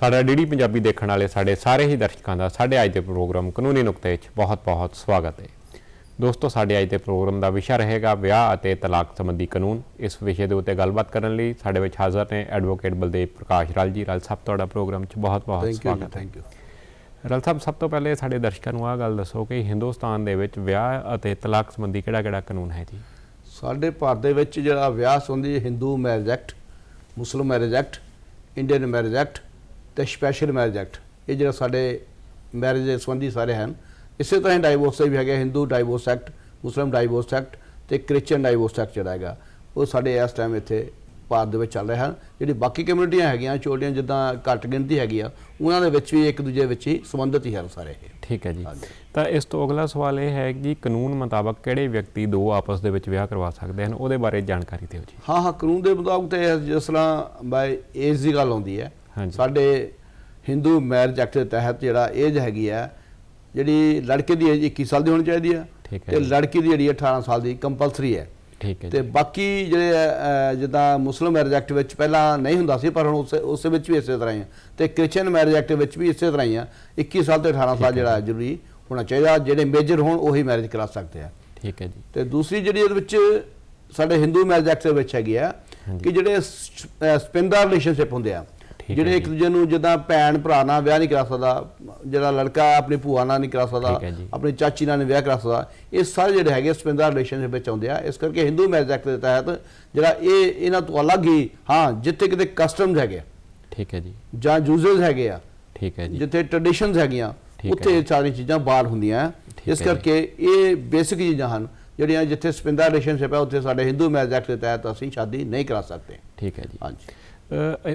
ਸਾਡਾ ਡੀਡੀ ਪੰਜਾਬੀ ਦੇਖਣ ਵਾਲੇ ਸਾਡੇ ਸਾਰੇ ਹੀ ਦਰਸ਼ਕਾਂ ਦਾ ਸਾਡੇ ਅੱਜ ਦੇ ਪ੍ਰੋਗਰਾਮ ਕਾਨੂੰਨੀ ਨੁਕਤੇ 'ਚ ਬਹੁਤ-ਬਹੁਤ ਸਵਾਗਤ ਹੈ। ਦੋਸਤੋ ਸਾਡੇ ਅੱਜ ਦੇ ਪ੍ਰੋਗਰਾਮ ਦਾ ਵਿਸ਼ਾ ਰਹੇਗਾ ਵਿਆਹ ਅਤੇ ਤਲਾਕ ਸੰਬੰਧੀ ਕਾਨੂੰਨ। ਇਸ ਵਿਸ਼ੇ ਦੇ ਉੱਤੇ ਗੱਲਬਾਤ ਕਰਨ ਲਈ ਸਾਡੇ ਵਿੱਚ ਹਾਜ਼ਰ ਨੇ ਐਡਵੋਕੇਟ ਬਲਦੇਵ ਪ੍ਰਕਾਸ਼ ਰਾਲ ਜੀ। ਰਾਲ ਸਾਹਿਬ ਤੁਹਾਡਾ ਪ੍ਰੋਗਰਾਮ 'ਚ ਬਹੁਤ-ਬਹੁਤ ਸਵਾਗਤ ਹੈ। ਥੈਂਕ ਯੂ ਰਾਲ ਸਾਹਿਬ ਸਭ ਤੋਂ ਪਹਿਲੇ ਸਾਡੇ ਦਰਸ਼ਕਾਂ ਨੂੰ ਆਹ ਗੱਲ ਦੱਸੋ ਕਿ ਹਿੰਦੁਸਤਾਨ ਦੇ ਵਿੱਚ ਵਿਆਹ ਅਤੇ ਤਲਾਕ ਸੰਬੰਧੀ ਕਿਹੜਾ-ਕਿਹੜਾ ਕਾਨੂੰਨ ਹੈ ਜੀ? ਸਾਡੇ ਭਾਰਤ ਦੇ ਵਿੱਚ ਜਿਹੜਾ ਵਿਆਹ ਸੰਬੰਧੀ Hindu marriage act Muslim marriage act Indian marriage act ਤੇ ਸਪੈਸ਼ਲ ਮੈਰਿਜ ਐਕਟ ਇਹ ਜਿਹੜਾ ਸਾਡੇ ਮੈਰਿਜ ਦੇ ਸੰਬੰਧੀ ਸਾਰੇ ਹਨ। ਇਸੇ ਤਰ੍ਹਾਂ ਹੀ ਡਾਈਵੋਰਸ ਵੀ ਹੈਗੇ Hindu divorce act Muslim divorce act ਤੇ ਕ੍ਰਿਸਚੀਅਨ ਡਾਈਵੋਰਸ ਐਕਟ ਜਿਹੜਾ ਹੈਗਾ ਉਹ ਸਾਡੇ ਇਸ ਟਾਈਮ ਇੱਥੇ ਭਾਰਤ ਦੇ ਵਿੱਚ ਚੱਲ ਰਹੇ। ਹਨ ਜਿਹੜੀ ਬਾਕੀ ਕਮਿਊਨਿਟੀਆਂ ਹੈਗੀਆਂ ਛੋਟੀਆਂ ਜਿੱਦਾਂ ਘੱਟ ਗਿਣਤੀ ਹੈਗੀ ਆ ਉਹਨਾਂ ਦੇ ਵਿੱਚ ਵੀ ਇੱਕ ਦੂਜੇ ਵਿੱਚ ਹੀ ਸੰਬੰਧਿਤ ਹੀ ਹਨ ਸਾਰੇ ਇਹ। ਠੀਕ ਹੈ ਜੀ। ਤਾਂ ਇਸ ਤੋਂ ਅਗਲਾ ਸਵਾਲ ਇਹ ਹੈ ਕਿ ਕਾਨੂੰਨ ਮੁਤਾਬਕ ਕਿਹੜੇ ਵਿਅਕਤੀ ਦੋ ਆਪਸ ਦੇ ਵਿੱਚ ਵਿਆਹ ਕਰਵਾ ਸਕਦੇ ਹਨ? ਉਹਦੇ ਬਾਰੇ ਜਾਣਕਾਰੀ ਦਿਓ ਜੀ। ਹਾਂ ਹਾਂ ਕਾਨੂੰਨ ਦੇ ਮੁਤਾਬਕ ਤੇ ਜਿਸ ਤਰ੍ਹਾਂ ਬਾਈ ਏਜ ਦੀ ਗੱਲ ਆਉਂਦੀ ਹੈ। ਸਾਡੇ ਹਿੰਦੂ ਮੈਰਿਜ ਐਕਟ ਦੇ ਤਹਿਤ ਜਿਹੜਾ ਏਜ ਹੈਗੀ ਹੈ ਜਿਹੜੀ ਲੜਕੇ ਦੀ ਏਜ 21 ਸਾਲ ਦੀ ਹੋਣੀ ਚਾਹੀਦੀ ਹੈ ਤੇ। ਲੜਕੀ ਦੀ ਜਿਹੜੀ ਹੈ 18 ਸਾਲ ਦੀ ਕੰਪਲਸਰੀ ਹੈ। ਠੀਕ ਹੈ ਤੇ ਬਾਕੀ ਜਿਹੜੇ ਜਿੱਦਾਂ ਮੁਸਲਮ ਮੈਰਿਜ ਐਕਟ ਵਿੱਚ ਪਹਿਲਾਂ ਨਹੀਂ ਹੁੰਦਾ ਸੀ ਪਰ ਹੁਣ ਉਸ ਉਸ ਵਿੱਚ ਵੀ ਇਸੇ ਤਰ੍ਹਾਂ ਹੀ ਹੈ ਤੇ ਕ੍ਰਿਸਚੀਅਨ ਮੈਰਿਜ ਐਕਟ ਵਿੱਚ ਵੀ ਇਸੇ ਤਰ੍ਹਾਂ ਹੀ ਆ। 21 ਸਾਲ ਤੇ 18 ਸਾਲ ਜਿਹੜਾ ਜ਼ਰੂਰੀ ਹੋਣਾ ਚਾਹੀਦਾ ਜਿਹੜੇ ਮੇਜਰ ਹੋਣ ਉਹੀ ਮੈਰਿਜ ਕਰਾ ਸਕਦੇ ਆ। ਠੀਕ ਹੈ ਜੀ। ਤੇ ਦੂਸਰੀ ਜਿਹੜੀ ਇਹਦੇ ਵਿੱਚ ਸਾਡੇ ਹਿੰਦੂ ਮੈਰਿਜ ਐਕਟ ਦੇ ਵਿੱਚ ਹੈਗੀ ਆ ਕਿ ਜਿਹੜੇ ਸਪਿੰਦਰ ਰਿਲੇਸ਼ਨਸ਼ਿਪ ਹੁੰਦੇ ਆ। ਜਿਹੜੇ ਇੱਕ ਦੂਜੇ ਨੂੰ ਜਿੱਦਾਂ ਭੈਣ ਭਰਾ ਨਾਲ ਵਿਆਹ ਨਹੀਂ ਕਰਾ ਸਕਦਾ ਜਿਹੜਾ ਲੜਕਾ ਆਪਣੀ ਭੂਆ ਨਾਲ ਨਹੀਂ ਕਰਾ ਸਕਦਾ। ਆਪਣੀ ਚਾਚੀ ਨਾਲ ਨਹੀਂ ਵਿਆਹ ਕਰਾ ਸਕਦਾ ਇਹ ਸਾਰੇ ਜਿਹੜੇ ਹੈਗੇ ਸਪਿੰਦਰ ਰਿਲੇਸ਼ਨਸ਼ਿਪ ਵਿੱਚ ਆਉਂਦੇ ਆ। ਇਸ ਕਰਕੇ ਹਿੰਦੂ ਮੈਰਿਜ ਐਕਟ ਦੇ ਤਹਿਤ ਜਿਹੜਾ ਇਹ ਇਹਨਾਂ ਤੋਂ ਅਲੱਗ ਹੀ ਹਾਂ ਜਿੱਥੇ ਕਿਤੇ ਕਸਟਮਸ ਹੈਗੇ ਠੀਕ ਹੈ ਜੀ। ਜਾਂ ਯੂਜ਼ਰਸ ਹੈਗੇ ਆ ਠੀਕ ਹੈ ਜੀ। ਜਿੱਥੇ ਟ੍ਰੈਡੀਸ਼ਨਸ ਹੈਗੀਆਂ ਉੱਥੇ ਇਹ ਸਾਰੀਆਂ ਚੀਜ਼ਾਂ ਬਾਹਰ ਹੁੰਦੀਆਂ ਇਸ। ਕਰਕੇ ਇਹ ਬੇਸਿਕ ਚੀਜ਼ਾਂ ਹਨ ਜਿਹੜੀਆਂ ਜਿੱਥੇ ਸਪਿੰਦਾ ਰਿਲੇਸ਼ਨਸ਼ਿਪ ਹੈ ਉੱਥੇ ਸਾਡੇ ਹਿੰਦੂ ਮੈਰਿਜ ਐਕਟ ਦੇ ਤਹਿਤ ਅਸੀਂ ਸ਼ਾਦੀ ਨਹੀਂ ਕਰਾ ਸਕਦੇ। ਠੀਕ ਹੈ ਜੀ। ਹਾਂਜੀ।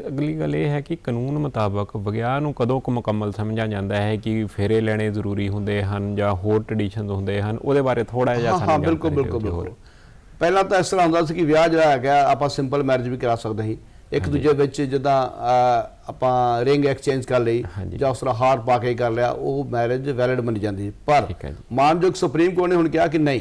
ਅਗਲੀ ਗੱਲ ਇਹ ਹੈ ਕਿ ਕਾਨੂੰਨ ਮੁਤਾਬਕ ਵਿਆਹ ਨੂੰ ਕਦੋਂ ਕੁ ਮੁਕੰਮਲ ਸਮਝਿਆ ਜਾਂਦਾ ਹੈ ਕਿ ਫੇਰੇ ਲੈਣੇ ਜ਼ਰੂਰੀ ਹੁੰਦੇ ਹਨ ਜਾਂ ਹੋਰ ਟ੍ਰੈਡੀਸ਼ਨਸ ਹੁੰਦੇ ਹਨ ਉਹਦੇ ਬਾਰੇ ਥੋੜਾ ਜਿਹਾ ਹਾਂ ਸਾਨੂੰ ਹਾਂ ਬਿਲਕੁਲ ਬਿਲਕੁਲ। ਬਿਲਕੁਲ ਪਹਿਲਾਂ ਤਾਂ ਇਸ ਤਰ੍ਹਾਂ ਹੁੰਦਾ ਸੀ ਕਿ ਵਿਆਹ ਜਿਹੜਾ ਹੈਗਾ ਆਪਾਂ ਸਿੰਪਲ ਮੈਰਿਜ ਵੀ ਕਰਾ ਸਕਦੇ ਸੀ ਇੱਕ ਦੂਜੇ ਵਿੱਚ ਜਿੱਦਾਂ ਆਪਾਂ ਰਿੰਗ ਐਕਸਚੇਂਜ ਕਰ ਲਈ। ਜਾਂ ਉਸ ਤਰ੍ਹਾਂ ਹਾਰ ਪਾ ਕੇ ਕਰ ਲਿਆ ਉਹ ਮੈਰਿਜ ਵੈਲਿਡ ਮੰਨੀ ਜਾਂਦੀ ਸੀ। ਪਰ। ਮਾਨਯੋਗ ਸੁਪਰੀਮ ਕੋਰਟ ਨੇ ਹੁਣ ਕਿਹਾ ਕਿ ਨਹੀਂ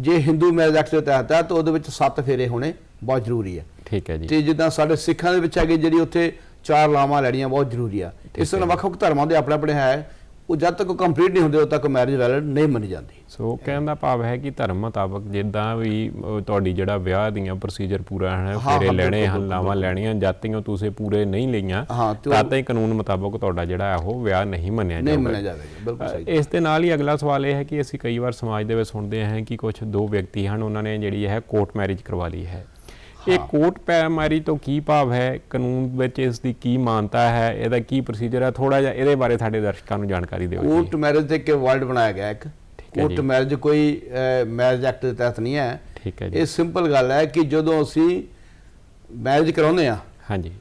ਜੇ ਹਿੰਦੂ ਮੈਰਿਜ ਐਕਟ ਦੇ ਤਹਿਤ ਹੈ ਤਾਂ ਉਹਦੇ ਵਿੱਚ ਸੱਤ ਫੇਰੇ ਹੋਣੇ ਬਹੁਤ ਜ਼ਰੂਰੀ ਹੈ ਠੀਕ ਹੈ ਜੀ। ਤੇ ਜਿੱਦਾਂ ਸਾਡੇ ਸਿੱਖਾਂ ਦੇ ਵਿੱਚ ਹੈਗੇ ਜਿਹੜੀ ਉੱਥੇ ਚਾਰ ਲਾਵਾਂ ਲੈਣੀਆਂ ਬਹੁਤ ਜ਼ਰੂਰੀ ਆ। ਇਸ ਤਰ੍ਹਾਂ ਵੱਖ-ਵੱਖ ਧਰਮਾਂ ਦੇ ਆਪਣੇ ਆਪਣੇ ਹੈ। ਉਹ ਜਦ ਤੱਕ ਕੰਪਲੀਟ ਨਹੀਂ ਹੁੰਦੇ ਉਦੋਂ ਤੱਕ ਮੈਰਿਜ ਵੈਲਿਡ ਨਹੀਂ ਮੰਨੀ ਜਾਂਦੀ। ਸੋ ਕਹਿਣ ਦਾ ਭਾਵ ਹੈ ਕਿ ਧਰਮ ਮੁਤਾਬਕ ਜਿੱਦਾਂ ਵੀ ਤੁਹਾਡੀ ਜਿਹੜਾ ਵਿਆਹ ਦੀਆਂ ਪ੍ਰੋਸੀਜਰ ਪੂਰਾ ਹੈ ਫੇਰੇ ਲੈਣੇ ਹਨ ਲਾਵਾਂ ਲੈਣੀਆਂ ਜਾਤੀਆਂ ਤੁਸੀਂ ਪੂਰੇ ਨਹੀਂ ਲਈਆਂ ਤੇ ਤਾਂ ਹੀ ਕਾਨੂੰਨ ਮੁਤਾਬਕ ਤੁਹਾਡਾ ਜਿਹੜਾ ਹੈ ਉਹ ਵਿਆਹ ਨਹੀਂ ਮੰਨਿਆ ਨਹੀਂ ਜਾਊਗਾ ਮੰਨਿਆ ਜਾਵੇਗਾ ਬਿਲਕੁਲ ਸਹੀ। ਇਸ ਦੇ ਨਾਲ ਹੀ ਅਗਲਾ ਸਵਾਲ ਇਹ ਹੈ ਕਿ ਅਸੀਂ ਕਈ ਵਾਰ ਸਮਾਜ ਦੇ ਵਿੱਚ ਸੁਣਦੇ ਹਾਂ ਕਿ ਕੁਝ ਦੋ ਵਿਅਕਤੀ ਹਨ ਉਹਨਾਂ ਨੇ ਜਿਹੜੀ ਹੈ ਕੋਰਟ ਮੈਰਿਜ ਕਰਵਾ ਲਈ ਹੈ। ਇਹ ਕੋਰਟ ਪੈ ਮੈਰਿਜ ਤੋਂ ਕੀ ਭਾਵ ਹੈ? ਕਾਨੂੰਨ ਵਿੱਚ ਇਸ ਦੀ ਕੀ ਮਾਨਤਾ ਹੈ? ਇਹਦਾ ਕੀ ਪ੍ਰੋਸੀਜਰ ਹੈ? ਥੋੜਾ ਜਿਹਾ ਇਹਦੇ ਬਾਰੇ ਸਾਡੇ ਦਰਸ਼ਕਾਂ ਨੂੰ ਜਾਣਕਾਰੀ ਦਿਓ ਜੀ। ਕੋਰਟ ਮੈਰਿਜ ਤੇ ਇੱਕ ਵਰਡ ਬਣਾਇਆ ਗਿਆ ਇੱਕ। ਕੋਰਟ। ਮੈਰਿਜ ਕੋਈ ਮੈਰਿਜ ਐਕਟ ਦੇ ਤਹਿਤ ਨਹੀਂ ਹੈ। ਠੀਕ ਹੈ ਜੀ। ਇਹ ਸਿੰਪਲ ਗੱਲ ਹੈ ਕਿ ਜਦੋਂ ਅਸੀਂ ਮੈਰਿਜ ਕਰਾਉਂਦੇ ਆ ਹਾਂਜੀ।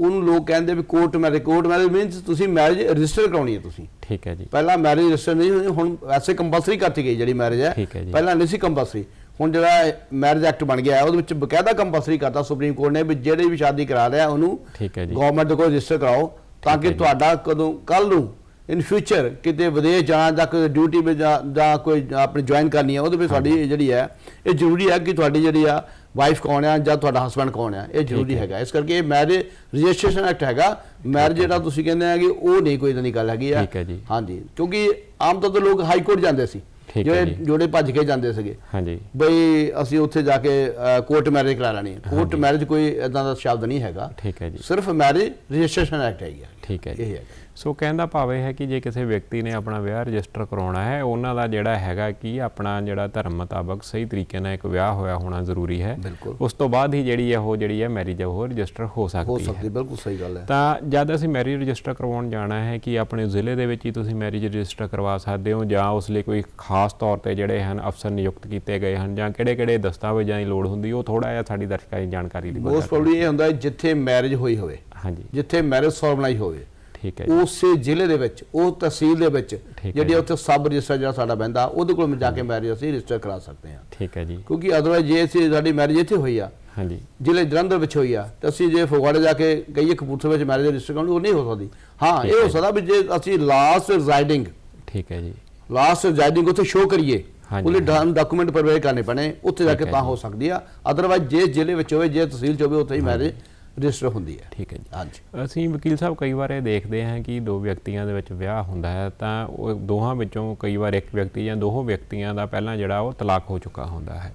ਉਹਨੂੰ ਲੋਕ ਕਹਿੰਦੇ ਵੀ court marriage court marriage means ਤੁਸੀਂ ਮੈਰਿਜ ਰਜਿਸਟਰ ਕਰਾਉਣੀ ਹੈ ਤੁਸੀਂ। ਠੀਕ ਹੈ ਜੀ। ਪਹਿਲਾਂ ਮੈਰਿਜ ਰਜਿਸਟਰ ਨਹੀਂ ਹੁੰਦੀ ਹੁਣ ਵੈਸੇ ਕੰਪਲਸਰੀ ਕਰਤੀ ਗਈ ਜਿਹੜੀ ਮੈਰਿਜ ਹੈ। ਪਹਿਲਾਂ ਨਹੀਂ ਸੀ ਕੰਪਲਸਰੀ ਹੁਣ ਜਿਹੜਾ ਮੈਰਿਜ ਐਕਟ ਬਣ ਗਿਆ ਹੈ, ਉਹਦੇ ਵਿੱਚ ਬਕਾਇਦਾ ਕੰਪਲਸਰੀ ਕਰਤਾ ਸੁਪਰੀਮ ਕੋਰਟ ਨੇ ਵੀ ਜਿਹੜੇ ਵੀ ਸ਼ਾਦੀ ਕਰਾ ਰਿਹਾ ਉਹਨੂੰ ਠੀਕ ਹੈ ਜੀ। ਗਵਰਨਮੈਂਟ ਦੇ ਕੋਲ ਰਜਿਸਟਰ ਕਰਾਓ ਤਾਂ ਕਿ ਤੁਹਾਡਾ ਕਦੋਂ ਕੱਲ ਨੂੰ ਇਨ ਫਿਊਚਰ ਕਿਤੇ ਵਿਦੇਸ਼ ਜਾਣ ਦਾ ਕੋਈ ਡਿਊਟੀ ਵਿੱਚ ਜਾਂ ਜਾਂ ਕੋਈ ਆਪਣੀ ਜੁਆਇਨ ਕਰਨੀ ਹੈ ਉਹਦੇ ਵਿੱਚ ਸਾਡੀ ਜਿਹੜੀ ਹੈ ਇਹ ਜ਼ਰੂਰੀ ਹੈ ਕਿ ਤੁਹਾਡੀ ਜਿਹੜੀ ਆ ਵਾਈਫ ਕੌਣ ਆ ਜਾਂ ਤੁਹਾਡਾ ਹਸਬੰਡ ਕੌਣ ਆ ਇਹ ਜ਼ਰੂਰੀ ਹੈਗਾ। ਇਸ ਕਰਕੇ ਇਹ ਮੈਰਿਜ ਰਜਿਸਟ੍ਰੇਸ਼ਨ ਐਕਟ ਹੈਗਾ। ਮੈਰਿਜ ਜਿਹੜਾ ਤੁਸੀਂ ਕਹਿੰਦੇ ਆ ਕਿ ਉਹ ਨਹੀਂ ਕੋਈ ਇਦਾਂ ਦੀ ਗੱਲ ਹੈਗੀ ਆ। ਠੀਕ ਹੈ ਜੀ। ਹਾਂਜੀ ਕਿਉਂਕਿ ਆਮ ਤੌਰ ਤੇ ਲੋਕ ਹਾਈ ਕੋਰਟ ਜਾਂਦੇ ਸੀ। ਜਿਹੜੇ। ਜੋੜੇ ਭੱਜ ਕੇ ਜਾਂਦੇ ਸੀਗੇ। ਹਾਂਜੀ। ਬਈ ਅਸੀਂ ਉੱਥੇ ਜਾ ਕੇ ਕੋਰਟ ਮੈਰਿਜ ਕਰਾ ਲੈਣੀ ਹੈ। ਕੋਰਟ ਮੈਰਿਜ ਕੋਈ ਇਦਾਂ ਦਾ ਸ਼ਬਦ ਨਹੀਂ ਹੈਗਾ। ਠੀਕ ਹੈ ਜੀ। ਸਿਰਫ ਮੈਰਿਜ ਰਜਿਸਟ੍ਰੇਸ਼ਨ ਐਕਟ ਹੈਗੀ ਠੀਕ ਹੈ ਜੀ। ਇਹ ਹੈਗਾ। ਸੋ ਕਹਿਣ ਦਾ ਭਾਵ ਹੈ ਕਿ ਜੇ ਕਿਸੇ ਵਿਅਕਤੀ ਨੇ ਆਪਣਾ ਵਿਆਹ ਰਜਿਸਟਰ ਕਰਾਉਣਾ ਹੈ ਉਹਨਾਂ ਦਾ ਜਿਹੜਾ ਹੈਗਾ ਕਿ ਆਪਣਾ ਜਿਹੜਾ ਧਰਮ ਮੁਤਾਬਕ ਸਹੀ ਤਰੀਕੇ ਨਾਲ ਇੱਕ ਵਿਆਹ ਹੋਇਆ ਹੋਣਾ ਜ਼ਰੂਰੀ ਹੈ। ਉਸ ਤੋਂ ਬਾਅਦ ਹੀ ਜਿਹੜੀ ਹੈ ਉਹ ਜਿਹੜੀ ਹੈ ਮੈਰਿਜ ਉਹ ਰਜਿਸਟਰ ਹੋ ਹੋ ਸਕਦੀ ਹੈ ਸਕਦੀ ਬਿਲਕੁਲ ਸਹੀ ਗੱਲ ਹੈ। ਤਾਂ ਜਦ ਅਸੀਂ ਮੈਰਿਜ ਰਜਿਸਟਰ ਕਰਵਾਉਣ ਜਾਣਾ ਹੈ ਕਿ ਆਪਣੇ ਜ਼ਿਲ੍ਹੇ ਦੇ ਵਿੱਚ ਹੀ ਤੁਸੀਂ ਮੈਰਿਜ ਰਜਿਸਟਰ ਕਰਵਾ ਸਕਦੇ ਹੋ ਜਾਂ ਉਸ ਲਈ ਕੋਈ ਖਾਸ ਤੌਰ ਤੇ ਜਿਹੜੇ ਹਨ ਅਫਸਰ ਨਿਯੁਕਤ ਕੀਤੇ ਗਏ ਹਨ ਜਾਂ ਕਿਹੜੇ-ਕਿਹੜੇ ਦਸਤਾਵੇਜ਼ਾਂ ਦੀ ਲੋੜ ਹੁੰਦੀ ਉਹ ਥੋੜਾ ਜਿਹਾ ਸਾਡੀ ਦਰਸ਼ਕਾਂ ਦੀ ਜਾਣਕਾਰੀ ਲਈ ਮੋਸਟ ਪ੍ਰੋਬਬਲੀ ਇਹ ਹੁੰਦਾ ਹੈ ਜਿੱਥੇ ਮੈਰਿਜ ਹੋਈ ਹੋਵੇ। ਹਾਂਜੀ। ਜਿੱਥੇ ਮੈਰਿਜ ਸੋਰਮਨਾਈ ਹੋਵੇ। ਠੀਕ ਹੈ ਜੀ। ਉਸੇ ਜ਼ਿਲ੍ਹੇ ਦੇ ਵਿੱਚ ਉਹ ਤਹਿਸੀਲ ਦੇ ਵਿੱਚ ਹੈ ਜਿਹੜੀ ਉੱਥੇ ਸਬ ਰਜਿਸਟਰ ਜਿਹੜਾ ਸਾਡਾ ਬੈਂਦਾ ਉਹਦੇ ਕੋਲ ਜਾ ਕੇ ਮੈਰਿਜ ਅਸੀਂ ਰਜਿਸਟਰ ਕਰਾ ਸਕਦੇ ਹਾਂ। ਠੀਕ ਹੈ ਜੀ। ਕਿਉਂਕਿ ਅਦਰਵਾਇਜ਼ ਜੇ ਅਸੀਂ ਸਾਡੀ ਮੈਰਿਜ ਇੱਥੇ ਹੋਈ ਆ ਹਾਂਜੀ। ਜ਼ਿਲ੍ਹੇ ਜਲੰਧਰ ਵਿੱਚ ਹੋਈ ਆ ਤੇ ਅਸੀਂ ਜੇ ਫਗਵਾੜੇ ਜਾ ਕੇ ਕਹੀਏ ਕਪੂਰਥਲੇ ਵਿੱਚ ਮੈਰਿਜ ਰਜਿਸਟਰ ਕਰਾਉਣੀ ਉਹ ਨਹੀਂ ਹੋ ਸਕਦੀ। ਹਾਂ ਇਹ ਹੋ ਸਕਦਾ ਵੀ ਜੇ ਅਸੀਂ ਲਾਸਟ ਰੈਜ਼ਾਈਡਿੰਗ ਠੀਕ ਹੈ ਜੀ। ਲਾਸਟ ਰੈਜ਼ਾਈਡਿੰਗ ਉੱਥੇ ਸ਼ੋਅ ਕਰੀਏ ਹਾਂਜੀ, ਉਹਲੇ ਡਾਕੂਮੈਂਟ ਪ੍ਰਵੇਸ਼ ਕਰਨੇ ਪੈਣੇ ਉੱਥੇ ਜਾ ਕੇ ਤਾਂ ਹੋ ਸਕਦੀ ਆ। ਅਦਰਵਾਇਜ਼ ਜੇ ਜ਼ਿਲ੍ਹੇ ਵਿੱਚ ਹੋਵੇ ਜੇ ਤਹਿਸੀਲ ਚ ਹੋਵੇ ਉੱਥੇ ਹੀ ਮੈਰਿਜ ਰਜਿਸਟਰ ਹੁੰਦੀ ਹੈ। ਠੀਕ ਹੈ ਜੀ। ਹਾਂਜੀ। ਅਸੀਂ ਵਕੀਲ ਸਾਹਿਬ ਕਈ ਵਾਰ ਇਹ ਦੇਖਦੇ ਹਾਂ ਕਿ ਦੋ ਵਿਅਕਤੀਆਂ ਦੇ ਵਿੱਚ ਵਿਆਹ ਹੁੰਦਾ ਹੈ ਤਾਂ ਉਹ ਦੋਹਾਂ ਵਿੱਚੋਂ ਕਈ ਵਾਰ ਇੱਕ ਵਿਅਕਤੀ ਜਾਂ ਦੋਹੋਂ ਵਿਅਕਤੀਆਂ ਦਾ ਪਹਿਲਾਂ ਜਿਹੜਾ ਉਹ ਤਲਾਕ ਹੋ ਚੁੱਕਾ ਹੁੰਦਾ ਹੈ।